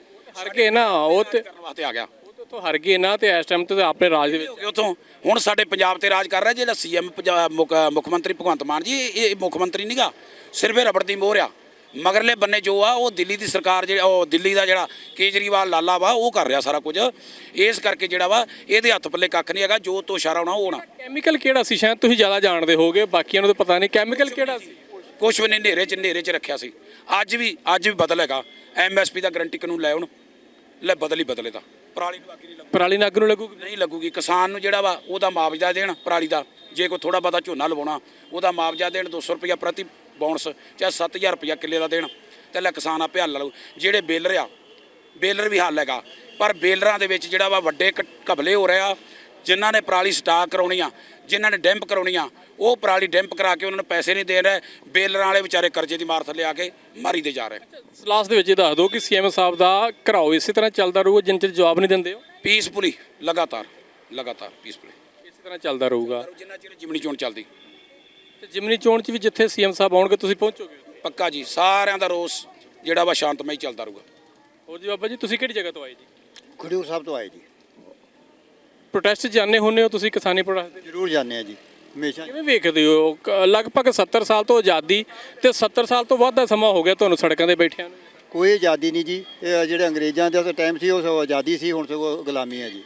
ਹਰ ਗਏ ਨਾ ਉਹ ਤੇ ਕਰਨ ਵਾਸਤੇ ਆ ਗਿਆ। ਤੋਂ ਹਰ ਗਏ ਨਾ ਤੇ ਇਸ ਟਾਈਮ ਤੇ ਆਪਣੇ ਰਾਜ ਦੇ ਵਿੱਚ ਉਥੋਂ। ਹੁਣ ਸਾਡੇ ਪੰਜਾਬ ਤੇ ਰਾਜ ਕਰ ਰਿਹਾ ਜਿਹੜਾ ਸੀਐਮ ਮੁੱਖ ਮੁੱਖ ਮੰਤਰੀ ਭਗਵੰਤ ਮਾਨ ਜੀ ਇਹ ਮੁੱਖ ਮੰਤਰੀ ਨਹੀਂਗਾ ਸਿਰਫ ਇਹ ਰਬੜ ਦੀ ਮੋਹਰ ਆ। ਮਗਰਲੇ ਬੰਨੇ ਜੋ ਆ ਉਹ ਦਿੱਲੀ ਦੀ ਸਰਕਾਰ ਜਿਹੜਾ ਉਹ ਦਿੱਲੀ ਦਾ ਜਿਹੜਾ ਕੇਜਰੀਵਾਲ ਲਾਲਾ ਵਾ ਉਹ ਕਰ ਰਿਹਾ ਸਾਰਾ ਕੁਝ। ਇਸ ਕਰਕੇ ਜਿਹੜਾ ਵਾ ਇਹਦੇ ਹੱਥ ਪੱਲੇ ਕੱਖ ਨਹੀਂ ਹੈਗਾ। ਜੋ ਤੋਂ ਇਸ਼ਾਰਾ ਹੋਣਾ ਉਹ ਹੋਣਾ। ਕੈਮੀਕਲ ਕਿਹੜਾ ਸੀ? ਸ਼ਾਇਦ ਤੁਸੀਂ ਜ਼ਿਆਦਾ ਜਾਣਦੇ ਹੋਗੇ ਬਾਕੀਆਂ ਨੂੰ ਤਾਂ ਪਤਾ ਨਹੀਂ। ਕੈਮੀਕਲ ਕਿਹੜਾ ਸੀ? ਕੁਛ ਵੀ ਨਹੀਂ ਨੇਰੇ 'ਚ ਨੇਰੇ 'ਚ ਰੱਖਿਆ ਸੀ। ਅੱਜ ਵੀ ਅੱਜ ਵੀ ਬਦਲ ਹੈਗਾ। ਐਮਐਸਪੀ ਦਾ ਗਰੰਟੀ ਕਾਨੂੰਨ ਲੈ ਹੁਣ। ਲੈ ਬਦਲ ਹੀ ਬਦਲੇ ਦਾ ਪਰਾਲੀ ਨੂੰ ਅੱਗੇ ਨਹੀਂ ਲੱਗੂ। ਪਰਾਲੀ ਨੱਗ ਨੂੰ ਲੱਗੂਗੀ ਨਹੀਂ ਲੱਗੂਗੀ। ਕਿਸਾਨ ਨੂੰ ਜਿਹੜਾ ਵਾ, ਉਹਦਾ ਮੁਆਵਜ਼ਾ ਦੇਣ ਪਰਾਲੀ ਦਾ। ਜੇ ਕੋਈ ਥੋੜਾ ਬਹੁਤਾ ਝੋਨਾ ਲਵਾਉਣਾ, ਉਹਦਾ ਮੁਆਵਜ਼ਾ ਦੇਣ 200 ਰੁਪਇਆ ਪ੍ਰਤੀ ਬੋਨਸ, ਚਾਹੇ 7000 ਰੁਪਇਆ ਕਿੱਲੇ ਦਾ ਦੇਣ। ਤੇ ਲੈ ਕਿਸਾਨ ਆਪੇ ਹੱਲ ਲਊ। ਜਿਹੜੇ ਬੇਲਰ ਆ, ਬੇਲਰ ਵੀ ਹੱਲ ਹੈਗਾ। ਪਰ ਬੇਲਰਾਂ ਦੇ ਵਿੱਚ ਜਿਹੜਾ ਵਾ ਵੱਡੇ ਕ- ਘਪਲੇ ਹੋ ਰਿਹਾ ਜਿਨ੍ਹਾਂ ਨੇ ਪਰਾਲੀ ਸਟਾਕ ਕਰਾਉਣੀ ਆ ਜਿਨ੍ਹਾਂ ਨੇ ਡੈਂਪ ਕਰਾਉਣੀ ਆ ਉਹ ਪਰਾਲੀ ਡੈਂਪ ਕਰਾ ਕੇ ਉਹਨਾਂ ਨੂੰ ਪੈਸੇ ਨਹੀਂ ਦੇ ਰਹੇ ਬੇਲਰਾਂ ਵਾਲੇ ਵਿਚਾਰੇ ਕਰਜ਼ੇ ਦੀ ਮਾਰ ਥੱਲੇ ਆ ਕੇ ਮਾਰੀ ਦੇ ਜਾ ਰਹੇ। ਲਾਸਟ ਦੇ ਵਿੱਚ ਇਹ ਦੱਸ ਦਿਓ ਕਿ ਸੀਐਮ ਸਾਹਿਬ ਦਾ ਘਰਾਓ ਇਸੇ ਤਰ੍ਹਾਂ ਚੱਲਦਾ ਰਹੂਗਾ ਜਿੰਨ ਚਿਰ ਜਵਾਬ ਨਹੀਂ ਦਿੰਦੇ ਹੋ ਪੀਸਫੁਲੀ ਲਗਾਤਾਰ ਲਗਾਤਾਰ ਪੀਸਫੁਲੀ ਇਸੇ ਤਰ੍ਹਾਂ ਚੱਲਦਾ ਰਹੂਗਾ। ਜਿੰਨਾ ਚਿਰ ਜਿਮਣੀ ਚੋਣ ਚੱਲਦੀ। ਤੇ ਜਿਮਨੀ ਚੋਣ 'ਚ ਵੀ ਜਿੱਥੇ ਸੀਐਮ ਸਾਹਿਬ ਆਉਣਗੇ ਤੁਸੀਂ ਪਹੁੰਚੋਗੇ? ਪੱਕਾ ਜੀ ਸਾਰਿਆਂ ਦਾ ਰੋਸ ਜਿਹੜਾ ਵਾ ਸ਼ਾਂਤਮਈ ਚੱਲਦਾ ਰਹੂਗਾ। ਹੋਰ ਜੀ ਬਾਬਾ ਜੀ ਤੁਸੀਂ ਕਿਹੜੀ ਜਗ੍ਹਾ ਤੋਂ ਆਏ ਜੀ? ਖਡੂਰ ਸਾਹਿਬ ਤੋਂ ਆਏ ਜੀ। ਪ੍ਰੋਟੈਸਟ ਜਾਣੇ ਹੁੰਨੇ ਹੋ ਤੁਸੀਂ ਕਿਸਾਨੀ ਪ੍ਰੋਟੈਸਟ ਦੇ? ਜ਼ਰੂਰ ਜਾਂਦੇ ਆ ਜੀ ਹਮੇਸ਼ਾ। ਕਿਵੇਂ ਵੇਖਦੇ ਹੋ? ਕ- ਲਗਭਗ 70 ਸਾਲ ਤੋਂ ਆਜ਼ਾਦੀ ਤੇ 70 ਸਾਲ ਤੋਂ ਵੱਧ ਦਾ ਸਮਾਂ ਹੋ ਗਿਆ ਤੁਹਾਨੂੰ ਸੜਕਾਂ ਤੇ ਬੈਠਿਆਂ ਨੂੰ। ਕੋਈ ਆਜ਼ਾਦੀ ਨਹੀਂ ਜੀ। ਇਹ ਜਿਹੜੇ ਅੰਗਰੇਜ਼ਾਂ ਦਾ ਟਾਈਮ ਸੀ ਉਹ ਸਗੋਂ ਆਜ਼ਾਦੀ ਸੀ ਹੁਣ ਸਗੋਂ ਗੁਲਾਮੀ ਹੈ ਜੀ।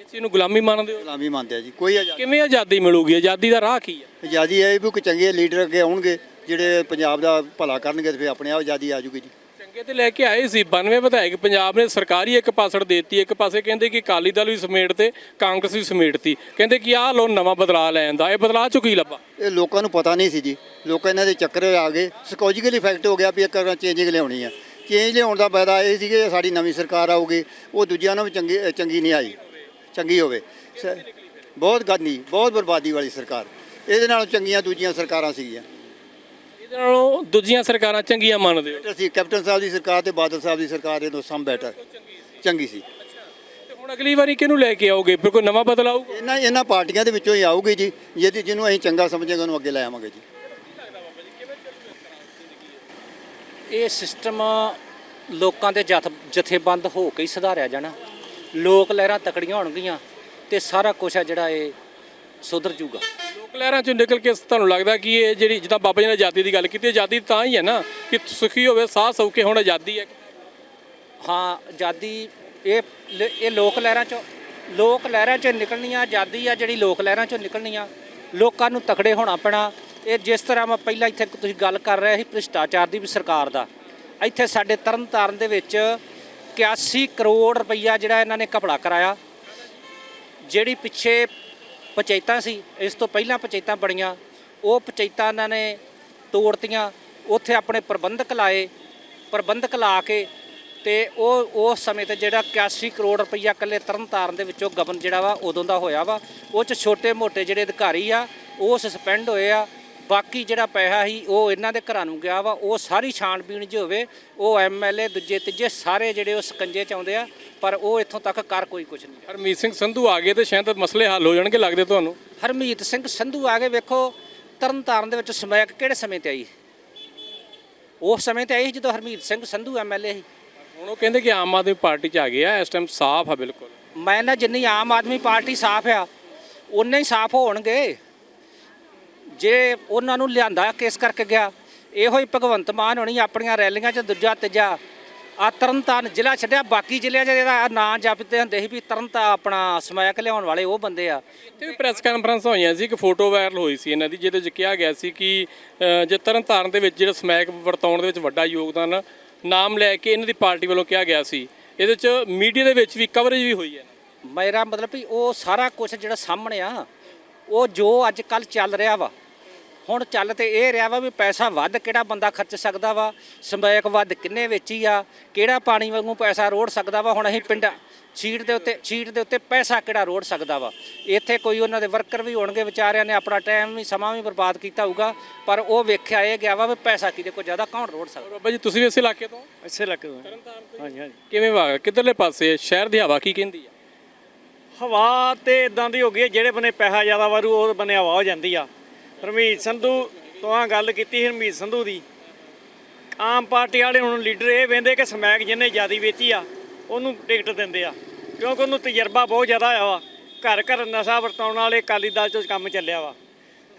ਇਸ ਚੀਜ਼ ਨੂੰ ਗੁਲਾਮੀ ਮੰਨਦੇ ਹੋ? ਗੁਲਾਮੀ ਮੰਨਦੇ ਆ ਜੀ। ਕੋਈ ਆਜ਼ਾਦੀ ਕਿਵੇਂ ਆਜ਼ਾਦੀ ਮਿਲੂਗੀ? ਆਜ਼ਾਦੀ ਦਾ ਰਾਹ ਕੀ ਹੈ? ਆਜ਼ਾਦੀ ਇਹ ਵੀ ਕੋਈ ਚੰਗੇ ਲੀਡਰ ਅੱਗੇ ਆਉਣਗੇ ਜਿਹੜੇ ਪੰਜਾਬ ਦਾ ਭਲਾ ਕਰਨਗੇ ਤੇ ਫਿਰ ਆਪਣੇ ਆਪ ਆਜ਼ਾਦੀ ਆ ਜੂਗੀ ਜੀ। ਚੰਗੇ ਤੇ ਲੈ ਕੇ ਆਏ ਸੀ 92 ਵਿਧਾਇਕ, ਪੰਜਾਬ ਨੇ ਸਰਕਾਰੀ ਇੱਕ ਪਾਸੜ ਦੇਤੀ, ਇੱਕ ਪਾਸੇ ਕਹਿੰਦੇ ਕਿ ਅਕਾਲੀ ਦਲ ਵੀ ਸਮੇਟ ਤੇ, ਕਾਂਗਰਸ ਵੀ ਸਮੇਟਤੀ। ਕਹਿੰਦੇ ਕਿ ਆਹ ਲੋ ਨਵਾਂ ਬਦਲਾਅ ਲੈਣ ਦਾ ਇਹ ਬਦਲਾਅ ਚੋਂ ਕੀ ਲੱਭਾ? ਇਹ ਲੋਕਾਂ ਨੂੰ ਪਤਾ ਨਹੀਂ ਸੀ ਜੀ। ਲੋਕ ਇਹਨਾਂ ਦੇ ਚੱਕਰ ਆ ਗਏ। ਸਕਾਲੋਜੀਕਲ ਇਫੈਕਟ ਹੋ ਗਿਆ ਵੀ ਇੱਕ ਚੇਂਜਿੰਗ ਲਿਆਉਣੀ ਆ। ਚੇਂਜ ਲਿਆਉਣ ਦਾ ਫਾਇਦਾ ਇਹ ਸੀ ਕਿ ਸਾਡੀ ਨਵੀਂ ਸਰਕਾਰ ਆਊਗੀ, ਉਹ ਦੂਜਿਆਂ ਨੂੰ ਵੀ ਚੰਗੀ ਚੰਗੀ ਨਹੀਂ ਆਈ। ਚੰਗੀ ਹੋਵੇ। ਬਹੁਤ ਗੰਦੀ, ਬਹੁਤ ਬਰਬਾਦੀ ਵਾਲੀ ਸਰਕਾਰ। ਇਹਦੇ ਨਾਲੋਂ ਚੰਗੀਆਂ ਦੂਜੀਆਂ ਸਰਕਾਰਾਂ ਸੀਗੀਆਂ। ਇਹਦੇ ਨਾਲੋਂ ਦੂਜੀਆਂ ਸਰਕਾਰਾਂ ਚੰਗੀਆਂ ਮੰਨਦੇ ਹੋ? ਅਸੀਂ ਕੈਪਟਨ ਸਾਹਿਬ ਦੀ ਸਰਕਾਰ ਤੇ ਬਾਦਲ ਸਾਹਿਬ ਦੀ ਸਰਕਾਰ ਇਹ ਸਮ ਬੈਟਰ ਚੰਗੀ ਸੀ। ਤੇ ਹੁਣ ਅਗਲੀ ਵਾਰੀ ਕਿਹਨੂੰ ਲੈ ਕੇ ਆਓਗੇ? ਫਿਰ ਕੋਈ ਨਵਾਂ ਬਦਲਾਅ ਆਊਗਾ? ਇਹਨਾਂ ਇਹਨਾਂ ਪਾਰਟੀਆਂ ਦੇ ਵਿੱਚੋਂ ਹੀ ਆਊਗੀ ਜੀ। ਜਿਹਦੀ ਜਿਹਨੂੰ ਅਸੀਂ ਚੰਗਾ ਸਮਝਾਂਗੇ ਉਹਨੂੰ ਅੱਗੇ ਲੈ ਆਵਾਂਗੇ ਜੀ। ਇਹ ਸਿਸਟਮ ਲੋਕਾਂ ਦੇ ਜਥ ਜਥੇਬੰਦ ਹੋ ਕੇ ਹੀ ਸੁਧਾਰਿਆ ਜਾਣਾ। ਲੋਕ ਲਹਿਰਾਂ ਤਕੜੀਆਂ ਹੋਣਗੀਆਂ ਤੇ ਸਾਰਾ ਕੁਝ ਆ ਜਿਹੜਾ ਇਹ ਸੁਧਰ ਜੂਗਾ ਲੋਕ ਲਹਿਰਾਂ ਚੋਂ ਨਿਕਲ ਕੇ ਤੁਹਾਨੂੰ ਲੱਗਦਾ ਕਿ ਇਹ ਜਿਹੜੀ ਜਿੱਦਾਂ ਬਾਬਾ ਜੀ ਨੇ ਆਜ਼ਾਦੀ ਦੀ ਗੱਲ ਕੀਤੀ ਆਜ਼ਾਦੀ ਤਾਂ ਹੀ ਹੈ ਨਾ ਕਿ ਸੁਖੀ ਹੋਵੇ ਸਾਹ ਸੌਕੇ ਹੁਣ ਆਜ਼ਾਦੀ ਹੈ। ਹਾਂ ਆਜ਼ਾਦੀ ਇਹ ਇਹ ਲੋਕ ਲਹਿਰਾਂ ਚੋਂ ਲੋਕ ਲਹਿਰਾਂ ਚੋਂ ਨਿਕਲਣੀਆਂ ਆਜ਼ਾਦੀ ਆ ਜਿਹੜੀ ਲੋਕ ਲਹਿਰਾਂ ਚੋਂ ਨਿਕਲਣੀਆਂ। ਲੋਕਾਂ ਨੂੰ ਤਕੜੇ ਹੋਣਾ ਪੈਣਾ। ਇਹ ਜਿਸ ਤਰ੍ਹਾਂ ਮੈਂ ਪਹਿਲਾਂ ਇੱਥੇ ਤੁਸੀਂ ਗੱਲ ਕਰ ਰਹੇ ਸੀ ਭ੍ਰਿਸ਼ਟਾਚਾਰ ਦੀ ਵੀ ਸਰਕਾਰ ਦਾ। ਇੱਥੇ ਸਾਡੇ ਤਰਨਤਾਰਨ ਦੇ ਵਿੱਚ 81 ਕਰੋੜ ਰੁਪਈਆ ਜਿਹੜਾ ਇਹਨਾਂ ਨੇ ਘਪਲਾ ਕਰਾਇਆ। ਜਿਹੜੀ ਪਿੱਛੇ ਪੰਚਾਇਤਾਂ ਸੀ, ਇਸ ਤੋਂ ਪਹਿਲਾਂ ਪੰਚਾਇਤਾਂ ਬਣੀਆਂ, ਉਹ ਪੰਚਾਇਤਾਂ ਇਹਨਾਂ ਨੇ ਤੋੜਤੀਆਂ, ਉੱਥੇ ਆਪਣੇ ਪ੍ਰਬੰਧਕ ਲਾਏ, ਪ੍ਰਬੰਧਕ ਲਾ ਕੇ ਤੇ ਉਹ ਉਸ ਸਮੇਂ ਤੇ ਜਿਹੜਾ 81 ਕਰੋੜ ਰੁਪਈਆ ਇਕੱਲੇ ਤਰਨਤਾਰਨ ਦੇ ਵਿੱਚੋਂ ਗਬਨ ਜਿਹੜਾ ਵਾ, ਉਦੋਂ ਦਾ ਹੋਇਆ ਵਾ, ਉਹ ਚ ਛੋਟੇ ਮੋਟੇ ਜਿਹੜੇ ਅਧਿਕਾਰੀ ਆ, ਉਹ ਸਸਪੈਂਡ ਹੋਏ ਆ ਬਾਕੀ ਜਿਹੜਾ ਪੈਸਾ ਸੀ ਉਹ ਇਹਨਾਂ ਦੇ ਘਰਾਂ ਨੂੰ ਗਿਆ ਵਾ ਉਹ ਸਾਰੀ ਛਾਣਬੀਣ ਜੇ ਹੋਵੇ ਉਹ ਐਮਐਲਏ ਦੂਜੇ ਤੀਜੇ ਸਾਰੇ ਜਿਹੜੇ ਉਹ ਸਕੰਜੇ ਚ ਆਉਂਦੇ ਆ ਪਰ ਉਹ ਇੱਥੋਂ ਤੱਕ ਕਰ ਕੋਈ ਕੁਝ ਨਹੀਂ। ਹਰਮੀਤ ਸਿੰਘ ਸੰਧੂ ਆ ਗਏ ਤੇ ਸ਼ਾਇਦ ਮਸਲੇ ਹੱਲ ਹੋ ਜਾਣਗੇ ਲੱਗਦੇ ਤੁਹਾਨੂੰ? ਹਰਮੀਤ ਸਿੰਘ ਸੰਧੂ ਆ ਕੇ ਵੇਖੋ ਤਰਨਤਾਰਨ ਦੇ ਵਿੱਚ ਸਮੈਕ ਕਿਹੜੇ ਸਮੇਂ ਤੇ ਆਈ? ਉਸ ਸਮੇਂ ਤੇ ਆਈ ਜਦੋਂ ਹਰਮੀਤ ਸਿੰਘ ਸੰਧੂ ਐਮਐਲਏ ਸੀ। ਹੁਣ ਉਹ ਕਹਿੰਦੇ ਕਿ ਆਮ ਆਦਮੀ ਪਾਰਟੀ 'ਚ ਆ ਗਏ ਆ ਇਸ ਟਾਈਮ ਸਾਫ਼ ਆ ਬਿਲਕੁਲ। ਮੈਂ ਨਾ ਜਿੰਨੀ ਆਮ ਆਦਮੀ ਪਾਰਟੀ ਸਾਫ਼ ਆ ਉਨੇ ਹੀ ਸਾਫ਼ ਹੋਣਗੇ। ਜੇ ਉਹਨਾਂ ਨੂੰ ਲਿਆਂਦਾ ਕਿਸ ਕਰਕੇ ਗਿਆ? ਇਹੋ ਹੀ ਭਗਵੰਤ ਮਾਨ ਹੋਣੀ ਆਪਣੀਆਂ ਰੈਲੀਆਂ 'ਚ ਦੂਜਾ ਤੀਜਾ। ਆ ਤਰਨਤਾਰਨ ਜ਼ਿਲ੍ਹਾ ਛੱਡਿਆ ਬਾਕੀ ਜ਼ਿਲ੍ਹਿਆਂ 'ਚ ਇਹਦਾ ਨਾਂ ਜਪਦੇ ਹੁੰਦੇ ਸੀ ਵੀ ਤਰਨਤਾ ਆਪਣਾ ਸਮੈਕ ਲਿਆਉਣ ਵਾਲੇ ਉਹ ਬੰਦੇ ਆ। ਇੱਥੇ ਵੀ ਪ੍ਰੈਸ ਕਾਨਫਰੰਸ ਹੋਈਆਂ ਸੀ ਇੱਕ ਫੋਟੋ ਵਾਇਰਲ ਹੋਈ ਸੀ ਇਹਨਾਂ ਦੀ ਜਿਹਦੇ 'ਚ ਕਿਹਾ ਗਿਆ ਸੀ ਕਿ ਜੇ ਤਰਨਤਾਰਨ ਦੇ ਵਿੱਚ ਜਿਹੜਾ ਸਮੈਕ ਵਰਤਾਉਣ ਦੇ ਵਿੱਚ ਵੱਡਾ ਯੋਗਦਾਨ ਨਾਮ ਲੈ ਕੇ ਇਹਨਾਂ ਦੀ ਪਾਰਟੀ ਵੱਲੋਂ ਕਿਹਾ ਗਿਆ ਸੀ ਇਹਦੇ 'ਚ ਮੀਡੀਆ ਦੇ ਵਿੱਚ ਵੀ ਕਵਰੇਜ ਵੀ ਹੋਈ ਹੈ। ਮੇਰਾ ਮਤਲਬ ਵੀ ਉਹ ਸਾਰਾ ਕੁਝ ਜਿਹੜਾ ਸਾਹਮਣੇ ਆ ਉਹ ਜੋ ਅੱਜ ਕੱਲ ਚੱਲ ਰਿਹਾ ਵਾ ਹੁਣ ਚੱਲ ਤੇ ਇਹ ਰਿਹਾ ਵਾ ਵੀ ਪੈਸਾ ਵੱਧ ਕਿਹੜਾ ਬੰਦਾ ਖਰਚ ਸਕਦਾ ਵਾ ਸਮੈਕ ਵੱਧ ਕਿੰਨੇ ਵੇਚੀ ਆ ਕਿਹੜਾ ਪਾਣੀ ਵਾਂਗੂ ਪੈਸਾ ਰੋੜ ਸਕਦਾ ਵਾ ਹੁਣ ਅਸੀਂ ਪਿੰਡਾਂ ਛੀਟ ਦੇ ਉੱਤੇ ਛੀਟ ਦੇ ਉੱਤੇ ਪੈਸਾ ਕਿਹੜਾ ਰੋੜ ਸਕਦਾ ਵਾ। ਇੱਥੇ ਕੋਈ ਉਹਨਾਂ ਦੇ ਵਰਕਰ ਵੀ ਹੋਣਗੇ ਵਿਚਾਰਿਆਂ ਨੇ ਆਪਣਾ ਟਾਈਮ ਵੀ ਸਮਾਂ ਵੀ ਬਰਬਾਦ ਕੀਤਾ ਹੋਊਗਾ ਪਰ ਉਹ ਵੇਖਿਆ ਇਹ ਗਿਆ ਵਾ ਵੀ ਪੈਸਾ ਕਿਹਦੇ ਕੋਲ ਜ਼ਿਆਦਾ ਕੌਣ ਰੋੜ ਸਕਦਾ। ਬਾਬਾ ਜੀ ਤੁਸੀਂ ਵੀ ਇਸੇ ਇਲਾਕੇ ਤੋਂ? ਇਸੇ ਲੱਗੇ ਹਾਂਜੀ। ਹਾਂਜੀ ਕਿਵੇਂ ਵਾ? ਕਿੱਧਰਲੇ ਪਾਸੇ ਹੈ? ਸ਼ਹਿਰ ਦੀ ਹਵਾ ਕੀ ਕਹਿੰਦੀ ਹੈ ਹਵਾ ਤੇ ਇਦਾਂ ਦੀ ਹੋ ਗਈ ਹੈ, ਜਿਹੜੇ ਬਨੇ ਪੈਸਾ ਜ਼ਿਆਦਾ ਵਾਰੂ ਉਹ ਬਨੇ ਹਵਾ ਹੋ ਜਾਂਦੀ ਆ। ਹਰਮੀਤ ਸੰਧੂ ਤੋਂ ਆ ਗੱਲ ਕੀਤੀ ਹਰਮੀਤ ਸੰਧੂ ਦੀ। ਆਮ ਪਾਰਟੀ ਵਾਲੇ ਹੁਣ ਲੀਡਰ ਇਹ ਵੇਂਦੇ ਕਿ ਸਮੈਕ ਜਿੰਨੇ ਜਿਆਦੀ ਵੇਚੀ ਆ, ਉਹਨੂੰ ਟਿਕਟ ਦਿੰਦੇ ਆ। ਕਿਉਂਕਿ ਉਹਨੂੰ ਤਜਰਬਾ ਬਹੁਤ ਜ਼ਿਆਦਾ ਆ ਵਾ। ਘਰ ਘਰ ਨਸ਼ਾ ਵਰਤਾਉਣ ਵਾਲੇ ਅਕਾਲੀ ਦਲ ਚੋਂ ਕੰਮ ਚੱਲਿਆ ਵਾ।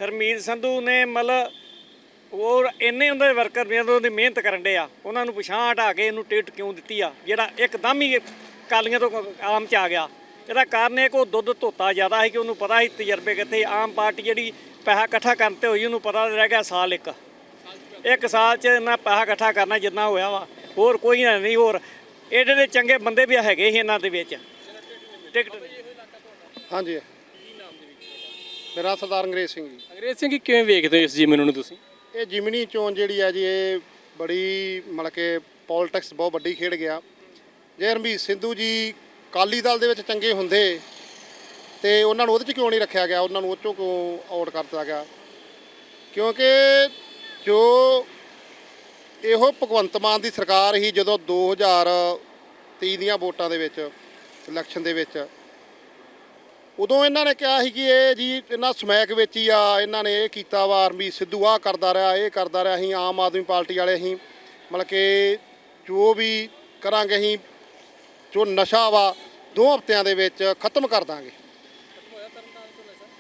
ਹਰਮੀਤ ਸੰਧੂ ਨੇ ਮਤਲਬ ਹੋਰ ਇੰਨੇ ਉਹਦੇ ਵਰਕਰ ਨੇ ਉਹਦੀ ਮਿਹਨਤ ਕਰਨ ਦੇ ਆ। ਉਹਨਾਂ ਨੂੰ ਪਛਾਣ ਹਟਾ ਕੇ ਇਹਨੂੰ ਟਿਕਟ ਕਿਉਂ ਦਿੱਤੀ ਆ, ਜਿਹੜਾ ਇੱਕਦਮ ਹੀ ਕਾਲੀਆਂ ਤੋਂ ਆਮ ਚ ਆ ਗਿਆ। ਇਹਦਾ ਕਾਰਨ ਇਹ ਕਿ ਉਹ ਦੁੱਧ ਧੋਤਾ ਜ਼ਿਆਦਾ ਸੀ ਕਿ ਉਹਨੂੰ ਪਤਾ ਸੀ ਤਜਰਬੇ ਕਿੱਥੇ। ਆਮ ਪਾਰਟੀ ਜਿਹੜੀ ਪੈਸਾ ਇਕੱਠਾ ਕਰਨ ਤੇ ਹੋਈ ਉਹਨੂੰ ਪਤਾ ਰਹਿ ਗਿਆ ਸਾਲ ਇੱਕ। ਇੱਕ ਸਾਲ ਚ ਇਹਨਾਂ ਪੈਸਾ ਇਕੱਠਾ ਕਰਨਾ ਜਿੰਨਾ ਹੋਇਆ ਵਾ ਹੋਰ ਕੋਈ ਨਹੀਂ ਹੋਰ ਏਡੇ ਦੇ ਚੰਗੇ ਬੰਦੇ ਵੀ ਹੈਗੇ ਸੀ ਇਹਨਾਂ ਦੇ ਵਿੱਚ। ਟਿਕਟ ਹਾਂਜੀ। ਮੇਰਾ ਸਰਦਾਰ ਅੰਗਰੇਜ਼ ਸਿੰਘ ਜੀ। ਅੰਗਰੇਜ਼ ਸਿੰਘ ਜੀ ਕਿਵੇਂ ਵੇਖਦੇ ਹੋ ਇਸ ਜੀਵਨ ਨੂੰ ਤੁਸੀਂ? ਇਹ ਜਿਮਨੀ ਚੋਣ ਜਿਹੜੀ ਆ ਜੀ ਇਹ ਬੜੀ ਮਤਲਬ ਕਿ ਪੋਲਿਟਿਕਸ ਬਹੁਤ ਵੱਡੀ ਖੇਡ ਗਿਆ। ਜੇ ਹਰਮੀਤ ਸਿੰਧੂ ਜੀ ਕਾਲੀ ਦਲ ਦੇ ਵਿੱਚ ਚੰਗੇ ਹੁੰਦੇ ਤੇ ਉਹਨਾਂ ਨੂੰ ਉਹਦੇ 'ਚ ਕਿਉਂ ਨਹੀਂ ਰੱਖਿਆ ਗਿਆ? ਉਹਨਾਂ ਨੂੰ ਉਹ 'ਚੋਂ ਕਿਉਂ ਆਊਟ ਕਰ ਦਿੱਤਾ ਗਿਆ? ਕਿਉਂਕਿ ਜੋ ਇਹੋ ਭਗਵੰਤ ਮਾਨ ਦੀ ਸਰਕਾਰ ਹੀ ਜਦੋਂ 2023 ਦੀਆਂ ਵੋਟਾਂ ਦੇ ਵਿੱਚ ਇਲੈਕਸ਼ਨ ਦੇ ਵਿੱਚ, ਉਦੋਂ ਇਹਨਾਂ ਨੇ ਕਿਹਾ ਸੀ ਕਿ ਇਹ ਜੀ ਇਹਨਾਂ ਸਮੈਕ ਵਿੱਚ ਹੀ ਆ, ਇਹਨਾਂ ਨੇ ਇਹ ਕੀਤਾ ਵਾ ਆਰਮੀ ਸਿੱਧੂ ਆ ਕਰਦਾ ਰਿਹਾ, ਇਹ ਕਰਦਾ ਰਿਹਾ, ਅਸੀਂ ਆਮ ਆਦਮੀ ਪਾਰਟੀ ਵਾਲੇ ਅਸੀਂ ਮਤਲਬ ਕਿ ਜੋ ਵੀ ਕਰਾਂਗੇ ਅਸੀਂ, ਜੋ ਨਸ਼ਾ ਵਾ ਦੋ ਹਫ਼ਤਿਆਂ ਦੇ ਵਿੱਚ ਖਤਮ ਕਰ ਦਾਂਗੇ।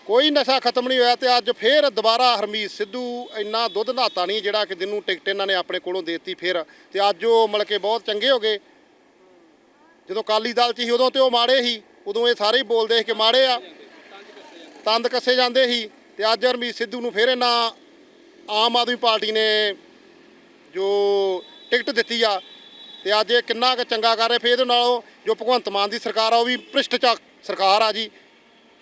ਕੋਈ ਨਸ਼ਾ ਖਤਮ ਨਹੀਂ ਹੋਇਆ ਤੇ ਅੱਜ ਫੇਰ ਦੁਬਾਰਾ ਹਰਮੀਤ ਸਿੱਧੂ ਇੰਨਾ ਦੁੱਧ ਨਹਾਤਾ ਨਹੀਂ ਜਿਹੜਾ ਕਿ ਜਿਹਨੂੰ ਟਿਕਟ ਇਹਨਾਂ ਨੇ ਆਪਣੇ ਕੋਲੋਂ ਦੇਤੀ ਫਿਰ। ਤੇ ਅੱਜ ਉਹ ਮਤਲਬ ਕਿ ਬਹੁਤ ਚੰਗੇ ਹੋ ਗਏ। ਜਦੋਂ ਕਾਲੀ ਦਲ ਚ ਸੀ ਉਦੋਂ ਤੇ ਉਹ ਮਾੜੇ ਸੀ। ਉਦੋਂ ਇਹ ਸਾਰੇ ਹੀ ਬੋਲਦੇ ਸੀ ਕਿ ਮਾੜੇ ਆ। ਤੰਦ ਕੱਸੇ ਜਾਂਦੇ ਸੀ। ਤੇ ਅੱਜ ਹਰਮੀਤ ਸਿੱਧੂ ਨੂੰ ਫਿਰ ਇਹਨਾਂ ਆਮ ਆਦਮੀ ਪਾਰਟੀ ਨੇ ਜੋ ਟਿਕਟ ਦਿੱਤੀ ਆ, ਤੇ ਅੱਜ ਇਹ ਕਿੰਨਾ ਕੁ ਚੰਗਾ ਕਰ ਰਿਹਾ। ਫੇਰ ਇਹਦੇ ਨਾਲੋਂ ਜੋ ਭਗਵੰਤ ਮਾਨ ਦੀ ਸਰਕਾਰ ਆ, ਉਹ ਵੀ ਭ੍ਰਿਸ਼ਟਾਚਾਰ ਸਰਕਾਰ ਆ ਜੀ।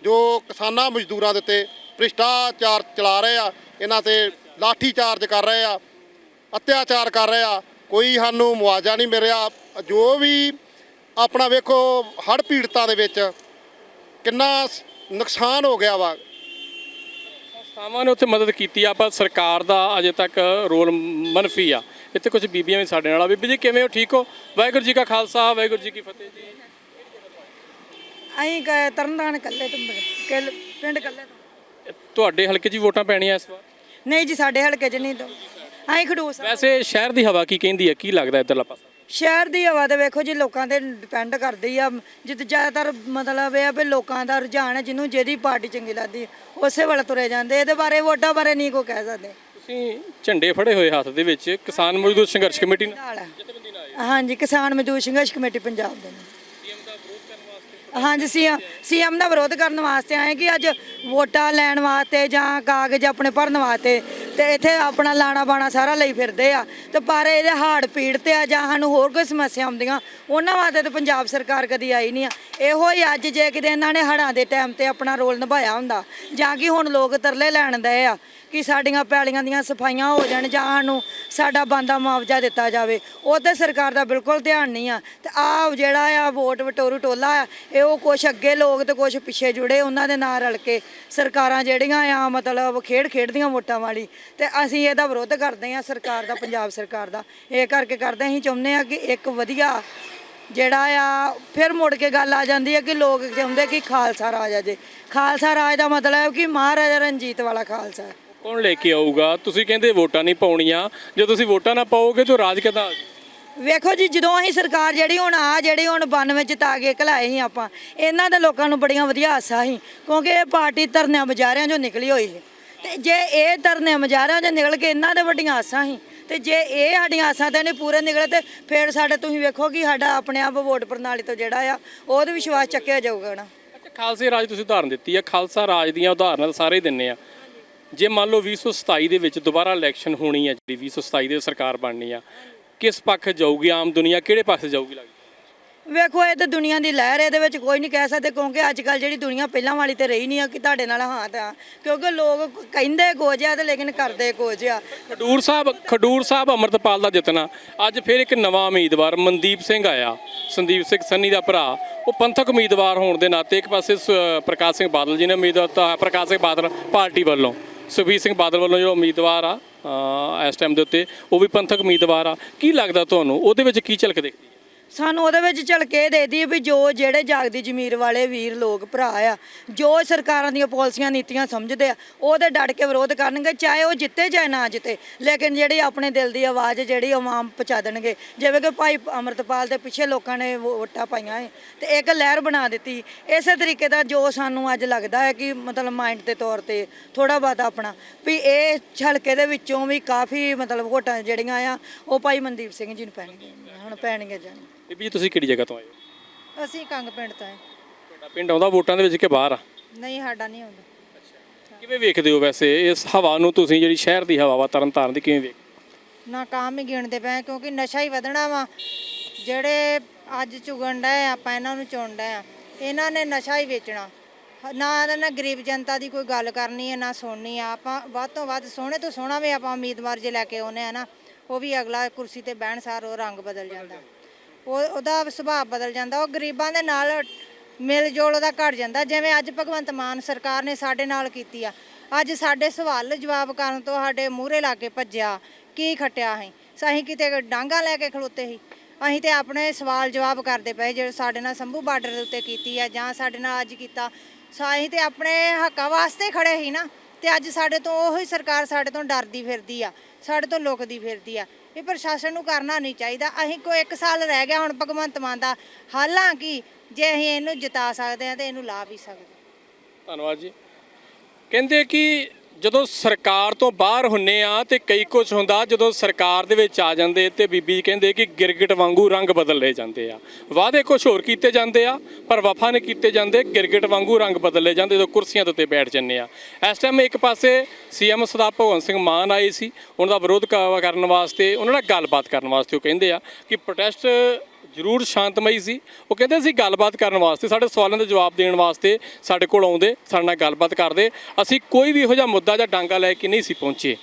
ਜੋ ਕਿਸਾਨਾਂ ਮਜ਼ਦੂਰਾਂ ਦੇ ਉੱਤੇ ਭ੍ਰਿਸ਼ਟਾਚਾਰ ਚਲਾ ਰਹੇ ਆ, ਇਹਨਾਂ ਤੇ ਲਾਠੀ ਚਾਰਜ ਕਰ ਰਹੇ ਆ, ਅਤਿਆਚਾਰ ਕਰ ਰਹੇ ਆ, ਕੋਈ ਸਾਨੂੰ ਮੁਆਵਜ਼ਾ ਨਹੀਂ ਮਿਲ ਰਿਹਾ। ਜੋ ਵੀ ਆਪਣਾ ਵੇਖੋ, ਹੜ੍ਹ ਪੀੜਤਾਂ ਦੇ ਵਿੱਚ ਕਿੰਨਾ ਨੁਕਸਾਨ ਹੋ ਗਿਆ ਵਾ। ਸੰਸਥਾਵਾਂ ਨੇ ਉੱਥੇ ਮਦਦ ਕੀਤੀ ਆ ਪਰ ਸਰਕਾਰ ਦਾ ਅਜੇ ਤੱਕ ਰੋਲ ਮੰਨਫੀ ਆ। ਇੱਥੇ ਕੁਝ ਬੀਬੀਆਂ ਵੀ ਸਾਡੇ ਨਾਲ ਆ। ਬੀਬੀ ਜੀ ਕਿਵੇਂ ਹੋ? ਠੀਕ ਹੋ? ਵਾਹਿਗੁਰੂ ਜੀ ਕਾ ਖਾਲਸਾ, ਵਾਹਿਗੁਰੂ ਜੀ ਕੀ ਫਤਿਹ ਜੀ। ਅਸੀਂ ਤਰਨਤਾਰਨ ਕੱਲੇ ਤੋਂ ਕਿਲ- ਪਿੰਡ ਕੱਲੇ ਤੋਂ। ਤੁਹਾਡੇ ਹਲਕੇ 'ਚ ਵੀ ਵੋਟਾਂ ਪੈਣੀਆਂ ਇਸ ਵਾਰ? ਨਹੀਂ ਜੀ ਸਾਡੇ ਹਲਕੇ 'ਚ ਨਹੀਂ ਤੋਂ। ਅਸੀਂ ਖਡੂਸ ਵੈਸੇ ਸ਼ਹਿਰ ਦੀ ਹਵਾ ਕੀ ਕਹਿੰਦੀ ਹੈ? ਕੀ ਲੱਗਦਾ ਇੱਧਰਲਾ ਪਾਸਾ? ਸ਼ਹਿਰ ਦੀ ਹਵਾ ਤੇ ਵੇਖੋ ਜੀ ਲੋਕਾਂ ਤੇ ਡਿਪੈਂਡ ਕਰਦੀ ਆ। ਜਿੱਦ ਜ਼ਿਆਦਾਤਰ ਮਤਲਬ ਇਹ ਆ ਵੀ ਲੋਕਾਂ ਦਾ ਰੁਝਾਨ ਹੈ ਜਿਹਨੂੰ ਜਿਹਦੀ ਪਾਰਟੀ ਚੰਗੀ ਲੱਗਦੀ ਉਸੇ ਵੱਲ ਤੁਰੇ ਜਾਂਦੇ। ਇਹਦੇ ਬਾਰੇ ਵੋਟਾਂ ਬਾਰੇ ਨਹੀਂ ਕੋਈ ਕਹਿ ਸਕਦੇ। ਤੁਸੀਂ ਝੰਡੇ ਫੜੇ ਹੋਏ ਹੱਥ ਦੇ ਵਿੱਚ ਕਿਸਾਨ ਮਜ਼ਦੂਰ ਸੰਘਰਸ਼ ਕਮੇਟੀ ਨਾਲ। ਹਾਂਜੀ ਕਿਸਾਨ ਮਜ਼ਦੂਰ ਸੰਘਰਸ਼ ਕਮੇਟੀ ਪੰਜਾਬ ਦੇ ਨੇ ਹਾਂਜੀ, ਸੀਐਮ ਸੀਐਮ ਦਾ ਵਿਰੋਧ ਕਰਨ ਵਾਸਤੇ ਆਏ ਕਿ ਅੱਜ ਵੋਟਾਂ ਲੈਣ ਵਾਸਤੇ ਜਾਂ ਕਾਗਜ਼ ਆਪਣੇ ਭਰਨ ਵਾਸਤੇ ਤੇ ਇੱਥੇ ਆਪਣਾ ਲਾਣਾ ਬਾਣਾ ਸਾਰਾ ਲਈ ਫਿਰਦੇ ਆ। ਤੇ ਪਰ ਇਹਦੇ ਹਾੜ ਤੇ ਆ ਜਾਂ ਸਾਨੂੰ ਹੋਰ ਕੋਈ ਸਮੱਸਿਆ ਆਉਂਦੀਆਂ, ਉਹਨਾਂ ਵਾਸਤੇ ਤਾਂ ਪੰਜਾਬ ਸਰਕਾਰ ਕਦੀ ਆਈ ਨਹੀਂ ਆ। ਇਹੋ ਹੀ ਅੱਜ ਜੇ ਕਿਤੇ ਇਹਨਾਂ ਨੇ ਹੜਾਂ ਦੇ ਟਾਈਮ ਤੇ ਆਪਣਾ ਰੋਲ ਨਿਭਾਇਆ ਹੁੰਦਾ, ਜਾਂ ਕਿ ਹੁਣ ਲੋਕ ਤਰਲੇ ਲੈਣ ਦੇ ਆ। ਕਿ ਸਾਡੀਆਂ ਪੈਲੀਆਂ ਦੀਆਂ ਸਫਾਈਆਂ ਹੋ ਜਾਣ ਜਾਂ ਸਾਨੂੰ ਸਾਡਾ ਬੰਦਾ ਮੁਆਵਜ਼ਾ ਦਿੱਤਾ ਜਾਵੇ। ਉਹ ਤੇ ਸਰਕਾਰ ਦਾ ਬਿਲਕੁਲ ਧਿਆਨ ਨਹੀਂ ਆ। ਤੇ ਆਹ ਜਿਹੜਾ ਆ ਵੋਟ ਵਟੋਰੂ ਟੋਲਾ ਆ, ਇਹ ਉਹ ਕੁਛ ਅੱਗੇ ਲੋਕ ਤੇ ਕੁਛ ਪਿੱਛੇ ਜੁੜੇ ਉਹਨਾਂ ਦੇ ਨਾਲ ਰਲ ਕੇ ਸਰਕਾਰਾਂ ਜਿਹੜੀਆਂ ਆ, ਮਤਲਬ ਖੇਡ ਖੇਡਦੀਆਂ ਵੋਟਾਂ ਵਾਲੀ। ਤੇ ਅਸੀਂ ਇਹਦਾ ਵਿਰੋਧ ਕਰਦੇ ਆ ਸਰਕਾਰ ਦਾ, ਪੰਜਾਬ ਸਰਕਾਰ ਦਾ। ਇਹ ਕਰਕੇ ਕਰਦੇ ਅਸੀਂ ਚਾਹੁੰਦੇ ਆ ਕਿ ਇੱਕ ਵਧੀਆ ਜਿਹੜਾ ਆ, ਫਿਰ ਮੁੜ ਕੇ ਗੱਲ ਆ ਜਾਂਦੀ ਹੈ ਕਿ ਲੋਕ ਚਾਹੁੰਦੇ ਕਿ ਖਾਲਸਾ ਰਾਜ ਆ ਜੇ ਖਾਲਸਾ ਰਾਜ ਦਾ ਮਤਲਬ ਹੈ ਕਿ ਮਹਾਰਾਜਾ ਰਣਜੀਤ ਵਾਲਾ ਖਾਲਸਾ। ਕੌਣ ਲੈ ਕੇ ਆਊਗਾ? ਤੁਸੀਂ ਕਹਿੰਦੇ ਵੋਟਾਂ ਨਹੀਂ ਪਾਉਣੀਆਂ। ਜੇ ਤੁਸੀਂ ਵੋਟਾਂ ਨਾ ਪਾਓਗੇ ਤਾਂ ਰਾਜ ਕਿੱਦਾਂ? ਵੇਖੋ ਜੀ ਜਦੋਂ ਅਸੀਂ ਸਰਕਾਰ ਜਿਹੜੀ ਹੁਣ ਆ ਜਿਹੜੀ ਹੁਣ 92 ਜਿਤਾ ਕੇ ਘਲਾਏ ਸੀ ਆਪਾਂ ਇਹਨਾਂ ਦੇ ਲੋਕਾਂ ਨੂੰ ਬੜੀਆਂ ਵਧੀਆ ਆਸਾਂ ਸੀ ਕਿਉਂਕਿ ਇਹ ਪਾਰਟੀ ਧਰਨਿਆਂ ਮੁਜ਼ਾਹਰਿਆਂ ਚੋਂ ਨਿਕਲੀ ਹੋਈ ਹੈ ਤੇ ਜੇ ਇਹ ਧਰਨਿਆਂ ਮੁਜ਼ਾਹਰਿਆਂ ਚੋਂ ਨਿਕਲ ਕੇ ਇਹਨਾਂ ਦੇ ਵੱਡੀਆਂ ਆਸਾਂ ਸੀ ਤੇ ਜੇ ਇਹ ਸਾਡੀਆਂ ਆਸਾਂ ਤੇ ਨਹੀਂ ਪੂਰੇ ਨਿਕਲੇ ਤੇ ਫਿਰ ਸਾਡੇ ਤੁਸੀਂ ਵੇਖੋ ਕਿ ਸਾਡਾ ਆਪਣੇ ਆਪ ਵੋਟ ਪ੍ਰਣਾਲੀ ਤੋਂ ਜਿਹੜਾ ਆ ਉਹਦੇ ਵਿਸ਼ਵਾਸ ਚੱਕਿਆ ਜਾਊਗਾ ਨਾ। ਖਾਲਸੇ ਰਾਜ ਤੁਸੀਂ ਉਦਾਹਰਨ ਦਿੱਤੀ ਆ ਖਾਲਸਾ ਰਾਜ ਦੀਆਂ ਉਦਾਹਰਨਾਂ ਸਾਰੇ ਦਿੰਨੇ ਆ। ਜੇ ਮੰਨ ਲਓ 2027 ਦੇ ਵਿੱਚ ਦੁਬਾਰਾ ਇਲੈਕਸ਼ਨ ਹੋਣੀ ਹੈ ਜਿਹੜੀ 2027 ਦੇ ਸਰਕਾਰ ਬਣਨੀ ਆ ਕਿਸ ਪੱਖ ਜਾਊਗੀ ਆਮ ਦੁਨੀਆ? ਕਿਹੜੇ ਪਾਸੇ ਜਾਊਗੀ ਲੱਗਦਾ? ਵੇਖੋ ਇਹ ਤਾਂ ਦੁਨੀਆ ਦੀ ਲਹਿਰ ਇਹਦੇ ਵਿੱਚ ਕੋਈ ਨਹੀਂ ਕਹਿ ਸਕਦੇ ਕਿਉਂਕਿ ਅੱਜ ਕੱਲ ਜਿਹੜੀ ਦੁਨੀਆ ਪਹਿਲਾਂ ਵਾਲੀ ਤੇ ਰਹੀ ਨਹੀਂ ਆ ਕਿ ਤੁਹਾਡੇ ਨਾਲ ਹਾਂ ਤਾਂ ਕਿਉਂਕਿ ਲੋਕ ਕਹਿੰਦੇ ਕੁਝ ਆ ਤੇ ਲੇਕਿਨ ਕਰਦੇ ਕੁਝ ਆ। ਖਡੂਰ ਸਾਹਿਬ ਖਡੂਰ ਸਾਹਿਬ ਅਮਰਤਪਾਲ ਦਾ ਜਿੱਤਣਾ ਅੱਜ ਫਿਰ ਇੱਕ ਨਵਾਂ ਉਮੀਦਵਾਰ ਮਨਦੀਪ ਸਿੰਘ ਆਇਆ ਸੰਦੀਪ ਸਿੰਘ ਸੰਨੀ ਦਾ ਭਰਾ। ਉਹ ਪੰਥਕ ਉਮੀਦਵਾਰ ਹੋਣ ਦੇ ਨਾਤੇ ਇੱਕ ਪਾਸੇ ਪ੍ਰਕਾਸ਼ ਸਿੰਘ ਬਾਦਲ ਜੀ ਨੇ ਉਮੀਦਵਾਰ ਪ੍ਰਕਾਸ਼ ਸਿੰਘ ਬਾਦਲ ਪਾਰਟੀ ਵੱਲੋਂ। ਸੁਖਬੀਰ ਸਿੰਘ ਬਾਦਲ ਵੱਲੋਂ ਜੋ ਉਮੀਦਵਾਰ ਆ ਅ, ਇਸ ਟਾਈਮ ਦੇ ਉੱਤੇ ਉਹ ਵੀ ਪੰਥਕ ਉਮੀਦਵਾਰ ਆ। ਕੀ ਲੱਗਦਾ ਤੁਹਾਨੂੰ? ਉਹਦੇ ਵਿੱਚ ਕੀ ਝਲਕ ਦਿਖਦੀ ਸਾਨੂੰ ਉਹਦੇ ਵਿੱਚ ਝਲਕੇ ਦੇਦੀ ਵੀ ਜੋ ਜਿਹੜੇ ਜਾਗਦੀ ਜ਼ਮੀਰ ਵਾਲੇ ਵੀਰ ਲੋਕ ਭਰਾ ਆ, ਜੋ ਸਰਕਾਰਾਂ ਦੀਆਂ ਪਾਲਿਸੀਆਂ ਨੀਤੀਆਂ ਸਮਝਦੇ ਆ, ਉਹਦੇ ਡਟ ਕੇ ਵਿਰੋਧ ਕਰਨਗੇ, ਚਾਹੇ ਉਹ ਜਿੱਤੇ ਚਾਹੇ ਨਾ ਜਿੱਤੇ, ਲੇਕਿਨ ਜਿਹੜੀ ਆਪਣੇ ਦਿਲ ਦੀ ਆਵਾਜ਼ ਜਿਹੜੀ ਆਵਾਮ ਪਹੁੰਚਾ ਦੇਣਗੇ। ਜਿਵੇਂ ਕਿ ਭਾਈ ਅਮਰਤਪਾਲ ਦੇ ਪਿੱਛੇ ਲੋਕਾਂ ਨੇ ਵੋ- ਵੋਟਾਂ ਪਾਈਆਂ ਹੈ ਤੇ ਇੱਕ ਲਹਿਰ ਬਣਾ ਦਿੱਤੀ। ਇਸੇ ਤਰੀਕੇ ਦਾ ਜੋ ਸਾਨੂੰ ਅੱਜ ਲੱਗਦਾ ਹੈ ਕਿ ਮਤਲਬ ਮਾਈਂਡ ਦੇ ਤੌਰ ਤੇ ਥੋੜਾ ਬਾਤ ਆਪਣਾ, ਵੀ ਇਹ ਝਲਕੇ ਦੇ ਵਿੱਚੋਂ ਵੀ ਕਾਫੀ ਮਤਲਬ ਵੋਟਾਂ ਜਿਹੜੀਆਂ ਆ, ਉਹ ਭਾਈ ਮਨਦੀਪ ਸਿੰਘ ਜੀ ਨੂੰ ਪੈਣਗੀਆਂ, ਹੁਣ ਪੈਣਗੇ ਜਾਣੀ ਬੀਬੀ ਜੀ ਤੁਸੀਂ ਕਿਹੜੀ ਜਗ੍ਹਾ ਤੋਂ ਆਏ ਹੋ? ਅਸੀਂ ਕੰਗ ਪਿੰਡ ਤੋਂ ਹੈ ਤੁਹਾਡਾ ਪਿੰਡ ਆਉਂਦਾ ਵੋਟਾਂ ਦੇ ਵਿੱਚ ਕਿ ਬਾਹਰ ਆ? ਨਹੀਂ ਸਾਡਾ ਨਹੀਂ ਆਉਂਦਾ। ਕਿਵੇਂ ਵੇਖਦੇ ਹੋ ਵੈਸੇ? ਇਸ ਹਵਾ ਨੂੰ ਤੁਸੀਂ ਜਿਹੜੀ ਸ਼ਹਿਰ ਦੀ ਹਵਾ ਵਾ ਤਰਨਤਾਰਨ ਦੀ ਕਿਵੇਂ ਵੇਖ ਨਾ ਕੰਮ ਹੀ ਗਿਣਦੇ ਪਏ ਕਿਉਂਕਿ ਨਸ਼ਾ ਹੀ ਵਧਣਾ ਵਾ। ਜਿਹੜੇ ਅੱਜ ਚੁਗਣ ਡਏ ਆ, ਆਪਾਂ ਇਹਨਾਂ ਨੂੰ ਚੁਣ ਡਏ ਆ। ਇਹਨਾਂ ਨੇ ਨਸ਼ਾ ਹੀ ਵੇਚਣਾ। ਹ- ਨਾ ਇਹਨਾਂ ਨੇ ਗਰੀਬ ਜਨਤਾ ਦੀ ਕੋਈ ਗੱਲ ਕਰਨੀ ਹੈ ਨਾ ਸੁਣਨੀ ਆ। ਆਪਾਂ ਵੱਧ ਤੋਂ ਵੱਧ ਸੋਹਣੇ ਤੋਂ ਸੋਹਣਾ ਵੀ ਆਪਾਂ ਉਮੀਦਵਾਰ ਜੇ ਲੈ ਕੇ ਆਉਨੇ ਆ ਨਾ ਉਹ ਵੀ ਅਗਲਾ ਕੁਰਸੀ ਤੇ ਬਹਿਣ ਸਾਰ ਉਹ ਰੰਗ ਬਦਲ ਜਾਂਦਾ। ਉਹ ਉਹਦਾ ਸੁਭਾਅ ਬਦਲ ਜਾਂਦਾ, ਉਹ ਗਰੀਬਾਂ ਦੇ ਨਾਲ ਮਿਲ ਜੋਲ ਉਹਦਾ ਘਟ ਜਾਂਦਾ। ਜਿਵੇਂ ਅੱਜ ਭਗਵੰਤ ਮਾਨ ਸਰਕਾਰ ਨੇ ਸਾਡੇ ਨਾਲ ਕੀਤੀ ਆ, ਅੱਜ ਸਾਡੇ ਸਵਾਲ ਜਵਾਬ ਕਰਨ ਤੋਂ ਸਾਡੇ ਮੂਹਰੇ ਲਾ ਕੇ ਭੱਜਿਆ, ਕੀ ਖਟਿਆ ਅਸੀਂ? ਅਸੀਂ ਕਿਤੇ ਡਾਂਗਾ ਲੈ ਕੇ ਖਲੋਤੇ ਸੀ, ਅਸੀਂ ਤੇ ਆਪਣੇ ਸਵਾਲ ਜਵਾਬ ਕਰਦੇ ਪਏ ਜਿਹੜੇ ਸਾਡੇ ਨਾਲ ਸੰਭੂ ਬਾਰਡਰ ਦੇ ਉੱਤੇ ਕੀਤੀ ਆ, ਜਾਂ ਸਾਡੇ ਨਾਲ ਅੱਜ ਕੀਤਾ। ਸੋ ਅਸੀਂ ਤੇ ਆਪਣੇ ਹੱਕਾਂ ਵਾਸਤੇ ਖੜੇ ਸੀ ਨਾ, ਤੇ ਅੱਜ ਸਾਡੇ ਤੋਂ ਉਹੀ ਸਰਕਾਰ ਸਾਡੇ ਤੋਂ ਡਰਦੀ ਫਿਰਦੀ ਆ, ਸਾਡੇ ਤੋਂ ਲੁਕਦੀ ਫਿਰਦੀ ਆ। ਇਹ ਪ੍ਰਸ਼ਾਸਨ ਨੂੰ ਕਰਨਾ ਨਹੀਂ ਚਾਹੀਦਾ। ਅਸੀਂ ਕੋਈ 1 ਸਾਲ ਰਹਿ ਗਿਆ ਹੁਣ ਭਗਵੰਤ ਮਾਨ ਦਾ। ਹਾਲਾਂਕਿ ਜੇ ਅਸੀਂ ਇਹਨੂੰ ਜਿਤਾ ਸਕਦੇ ਹਾਂ ਤੇ ਇਹਨੂੰ ਲਾ ਵੀ ਸਕਦੇ। ਧੰਨਵਾਦ ਜੀ। ਕਹਿੰਦੇ ਕਿ ਜਦੋਂ ਸਰਕਾਰ ਤੋਂ ਬਾਹਰ ਹੁੰਨੇ ਆ ਤੇ ਕਈ ਕੁਝ ਹੁੰਦਾ, ਜਦੋਂ ਸਰਕਾਰ ਦੇ ਵਿੱਚ ਆ ਜਾਂਦੇ ਤੇ ਬੀਬੀ ਕਹਿੰਦੇ ਕਿ ਗਿਰਗਿਟ ਵਾਂਗੂ ਰੰਗ ਬਦਲ ਲਏ ਜਾਂਦੇ ਆ। ਵਾਅਦੇ ਕੁਝ ਹੋਰ ਕੀਤੇ ਜਾਂਦੇ ਆ, ਪਰ ਵਫਾ ਨੇ ਕੀਤੇ ਜਾਂਦੇ, ਗਿਰਗਿਟ ਵਾਂਗੂ ਰੰਗ ਬਦਲ ਲਏ ਜਾਂਦੇ ਜਦੋਂ ਕੁਰਸੀਆਂ ਦੇ ਉੱਤੇ ਬੈਠ ਜੰਨੇ ਆ। ਇਸ ਟਾਈਮ ਇੱਕ ਪਾਸੇ ਸੀਐਮ ਸਰਦਾਰ ਭਗਵੰਤ ਸਿੰਘ ਮਾਨ ਆਏ ਸੀ, ਉਹਨਾਂ ਦਾ ਵਿਰੋਧ ਕਰਨ ਵਾਸਤੇ, ਉਹਨਾਂ ਨਾਲ ਗੱਲਬਾਤ ਕਰਨ ਵਾਸਤੇ ਉਹ ਕਹਿੰਦੇ ਆ ਕਿ ਪ੍ਰੋਟੈਸਟ ਜ਼ਰੂਰ ਸ਼ਾਂਤਮਈ ਸੀ। ਉਹ ਕਹਿੰਦੇ ਸੀ ਗੱਲਬਾਤ ਕਰਨ ਵਾਸਤੇ, ਸਾਡੇ ਸਵਾਲਾਂ ਦੇ ਜਵਾਬ ਦੇਣ ਵਾਸਤੇ ਸਾਡੇ ਕੋਲ ਆਉਂਦੇ, ਸਾਡੇ ਨਾਲ ਗੱਲਬਾਤ ਕਰਦੇ। ਅਸੀਂ ਕੋਈ ਵੀ ਇਹੋ ਜਿਹਾ ਮੁੱਦਾ ਜਾਂ ਡਾਂਗਾ ਲੈ ਕੇ ਨਹੀਂ ਸੀ ਪਹੁੰਚੇ।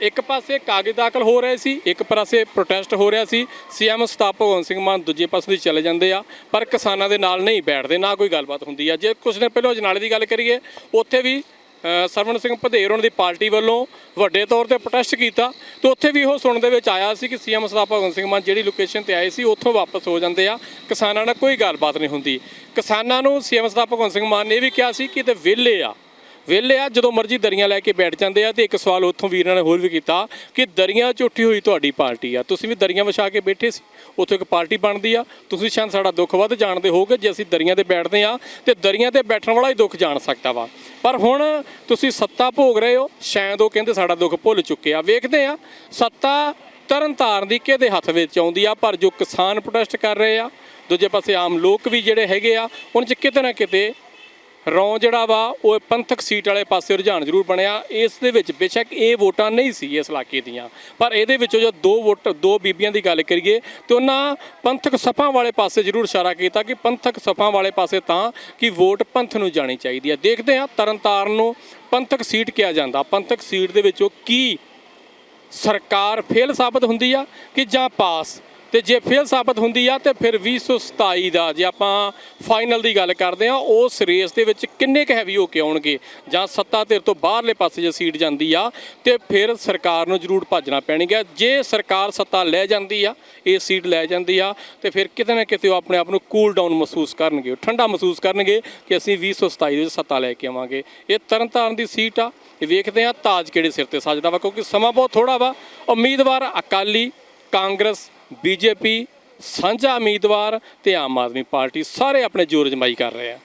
ਇੱਕ ਪਾਸੇ ਕਾਗਜ਼ ਦਾਖਲ ਹੋ ਰਹੇ ਸੀ, ਇੱਕ ਪਾਸੇ ਪ੍ਰੋਟੈਸਟ ਹੋ ਰਿਹਾ ਸੀ। ਸੀਐਮ ਸਤਾਪ ਭਗਵੰਤ ਸਿੰਘ ਮਾਨ ਦੂਜੇ ਪਾਸੇ ਦੀ ਚਲੇ ਜਾਂਦੇ ਆ, ਪਰ ਕਿਸਾਨਾਂ ਦੇ ਨਾਲ ਨਹੀਂ ਬੈਠਦੇ, ਨਾ ਕੋਈ ਗੱਲਬਾਤ ਹੁੰਦੀ ਆ। ਜੇ ਕੁਛ ਦਿਨ ਪਹਿਲਾਂ ਅਜਨਾਲੇ ਦੀ ਗੱਲ ਕਰੀਏ, ਉੱਥੇ ਵੀ ਸਰਵਣ ਸਿੰਘ ਭਦੇਰ ਉਹਨਾਂ ਦੀ ਪਾਰਟੀ ਵੱਲੋਂ ਵੱਡੇ ਤੌਰ ਤੇ ਪ੍ਰੋਟੈਸਟ ਕੀਤਾ ਤੇ ਉੱਥੇ ਵੀ ਉਹ ਸੁਣਨ ਦੇ ਵਿੱਚ ਆਇਆ ਸੀ ਕਿ ਸੀਐਮ ਸਰਦਾਰ ਭਗਵੰਤ ਸਿੰਘ ਮਾਨ ਜਿਹੜੀ ਲੋਕੇਸ਼ਨ ਤੇ ਆਏ ਸੀ, ਉੱਥੋਂ ਵਾਪਸ ਹੋ ਜਾਂਦੇ ਆ। ਕਿਸਾਨਾਂ ਨਾਲ ਕੋਈ ਗੱਲਬਾਤ ਨਹੀਂ ਹੁੰਦੀ। ਕਿਸਾਨਾਂ ਨੂੰ ਸੀਐਮ ਸਰਦਾਰ ਭਗਵੰਤ ਸਿੰਘ ਮਾਨ ਨੇ ਇਹ ਵੀ ਕਿਹਾ ਸੀ ਕਿ ਤੇ ਵਿਹਲੇ ਆ। ਵਿਹਲੇ ਆ, ਜਦੋਂ ਮਰਜ਼ੀ ਦਰੀਆਂ ਲੈ ਕੇ ਬੈਠ ਜਾਂਦੇ ਆ ਤੇ ਇੱਕ ਸਵਾਲ ਉੱਥੋਂ ਵੀਰਾਂ ਨੇ ਹੋਰ ਵੀ ਕੀਤਾ ਕਿ ਦਰੀਆਂ 'ਚ ਉੱਠੀ ਹੋਈ ਤੁਹਾਡੀ ਪਾਰਟੀ ਆ। ਤੁਸੀਂ ਵੀ ਦਰੀਆਂ ਵਿਛਾ ਕੇ ਬੈਠੇ ਸੀ। ਉੱਥੋਂ ਇੱਕ ਪਾਰਟੀ ਬਣਦੀ ਆ। ਤੁਸੀਂ ਸ਼ਾਇਦ ਸਾਡਾ ਦੁੱਖ ਵੱਧ ਜਾਣਦੇ ਹੋਗੇ ਜੇ ਅਸੀਂ ਦਰੀਆਂ ਤੇ ਬੈਠਦੇ ਆ ਤੇ ਦਰੀਆਂ ਤੇ ਬੈਠਣ ਵਾਲਾ ਹੀ ਦੁੱਖ ਜਾਣ ਸਕਦਾ ਵਾ। ਪਰ ਹੁਣ ਤੁਸੀਂ ਸੱਤਾ ਭੋਗ ਰਹੇ ਹੋ। ਸ਼ਾਇਦ ਉਹ ਕਹਿੰਦੇ ਸਾਡਾ ਦੁੱਖ ਭੁੱਲ ਚੁੱਕੇ ਆ। ਵੇਖਦੇ ਆ, ਸੱਤਾ ਤਰਨ ਤਾਰਨ ਦੀ ਕਿਹਦੇ ਹੱਥ ਵਿੱਚ ਆਉਂਦੀ ਆ, ਪਰ ਜੋ ਕਿਸਾਨ ਪ੍ਰੋਟੈਸਟ ਕਰ ਰਹੇ ਆ, ਦੂਜੇ ਪਾਸੇ ਆਮ ਲੋਕ ਵੀ ਜਿਹੜੇ ਹੈਗੇ ਆ, ਉਹਨਾਂ 'ਚ ਕਿਤੇ ਨਾ ਕਿਤੇ ਰੌਂ ਜਿਹੜਾ ਵਾ, ਉਹ ਪੰਥਕ ਸੀਟ ਵਾਲੇ ਪਾਸੇ ਰੁਝਾਨ ਜ਼ਰੂਰ ਬਣਿਆ। ਇਸ ਦੇ ਵਿੱਚ ਬੇਸ਼ੱਕ ਇਹ ਵੋਟਾਂ ਨਹੀਂ ਸੀ ਇਸ ਇਲਾਕੇ ਦੀਆਂ। ਪਰ ਇਹਦੇ ਵਿੱਚੋਂ ਜੋ ਦੋ ਵੋਟ, ਦੋ ਬੀਬੀਆਂ ਦੀ ਗੱਲ ਕਰੀਏ, ਤੇ ਉਹਨਾਂ ਪੰਥਕ ਸਫਾਂ ਵਾਲੇ ਪਾਸੇ ਜ਼ਰੂਰ ਇਸ਼ਾਰਾ ਕੀਤਾ ਕਿ ਪੰਥਕ ਸਫਾਂ ਵਾਲੇ ਪਾਸੇ ਤਾਂ ਕਿ ਵੋਟ ਪੰਥ ਨੂੰ ਜਾਣੀ ਚਾਹੀਦੀ ਹੈ। ਦੇਖਦੇ ਹਾਂ ਤਰਨਤਾਰਨ ਨੂੰ ਪੰਥਕ ਸੀਟ ਕਿਹਾ ਜਾਂਦਾ। ਪੰਥਕ ਸੀਟ ਦੇ ਵਿੱਚੋਂ ਕੀ ਸਰਕਾਰ ਫੇਲ ਸਾਬਤ ਹੁੰਦੀ ਆ ਕਿ ਜਾਂ ਪਾਸ? ਤੇ ਜੇ ਫੇਲ ਸਾਬਤ ਹੁੰਦੀ ਆ ਤੇ ਫਿਰ 2027 ਦਾ ਜੇ ਆਪਾਂ ਫਾਈਨਲ ਦੀ ਗੱਲ ਕਰਦੇ ਆ, ਉਸ ਰੇਸ ਦੇ ਵਿੱਚ ਕਿੰਨੇ ਕੁ ਹੈਵੀ ਹੋ ਕੇ ਆਉਣਗੇ? ਜਾਂ ਸੱਤਾ ਧਿਰ ਤੋਂ ਬਾਹਰਲੇ ਪਾਸੇ ਜੇ ਸੀਟ ਜਾਂਦੀ ਆ, ਤੇ ਫਿਰ ਸਰਕਾਰ ਨੂੰ ਜ਼ਰੂਰ ਭੱਜਣਾ ਪੈਣਗਾ। ਜੇ ਸਰਕਾਰ ਸੱਤਾ ਲੈ ਜਾਂਦੀ ਆ, ਇਹ ਸੀਟ ਲੈ ਜਾਂਦੀ ਆ, ਤੇ ਫਿਰ ਕਿਤੇ ਨਾ ਕਿਤੇ ਉਹ ਆਪਣੇ ਆਪ ਨੂੰ ਕੂਲ ਡਾਊਨ ਮਹਿਸੂਸ ਕਰਨਗੇ। ਉਹ ਠੰਡਾ ਮਹਿਸੂਸ ਕਰਨਗੇ ਕਿ ਅਸੀਂ 2027 ਦੇ ਵਿੱਚ ਸੱਤਾ ਲੈ ਕੇ ਆਵਾਂਗੇ। ਇਹ ਤਰਨਤਾਰਨ ਦੀ ਸੀਟ ਆ। ਇਹ ਵੇਖਦੇ ਆ ਤਾਜ ਕਿਹੜੇ ਸਿਰ ਤੇ ਸਾਜਦਾ ਵਾ, ਕਿਉਂਕਿ ਸਮਾਂ ਬਹੁਤ ਥੋੜਾ ਵਾ। ਉਮੀਦਵਾਰ ਅਕਾਲੀ ਕਾਂਗਰਸ ਬੀਜੇਪੀ ਸਾਂਝਾ ਉਮੀਦਵਾਰ ਤੇ ਆਮ ਆਦਮੀ ਪਾਰਟੀ ਸਾਰੇ ਆਪਣੇ ਜੋਰ ਜਮਾਈ ਕਰ ਰਹੇ ਆ।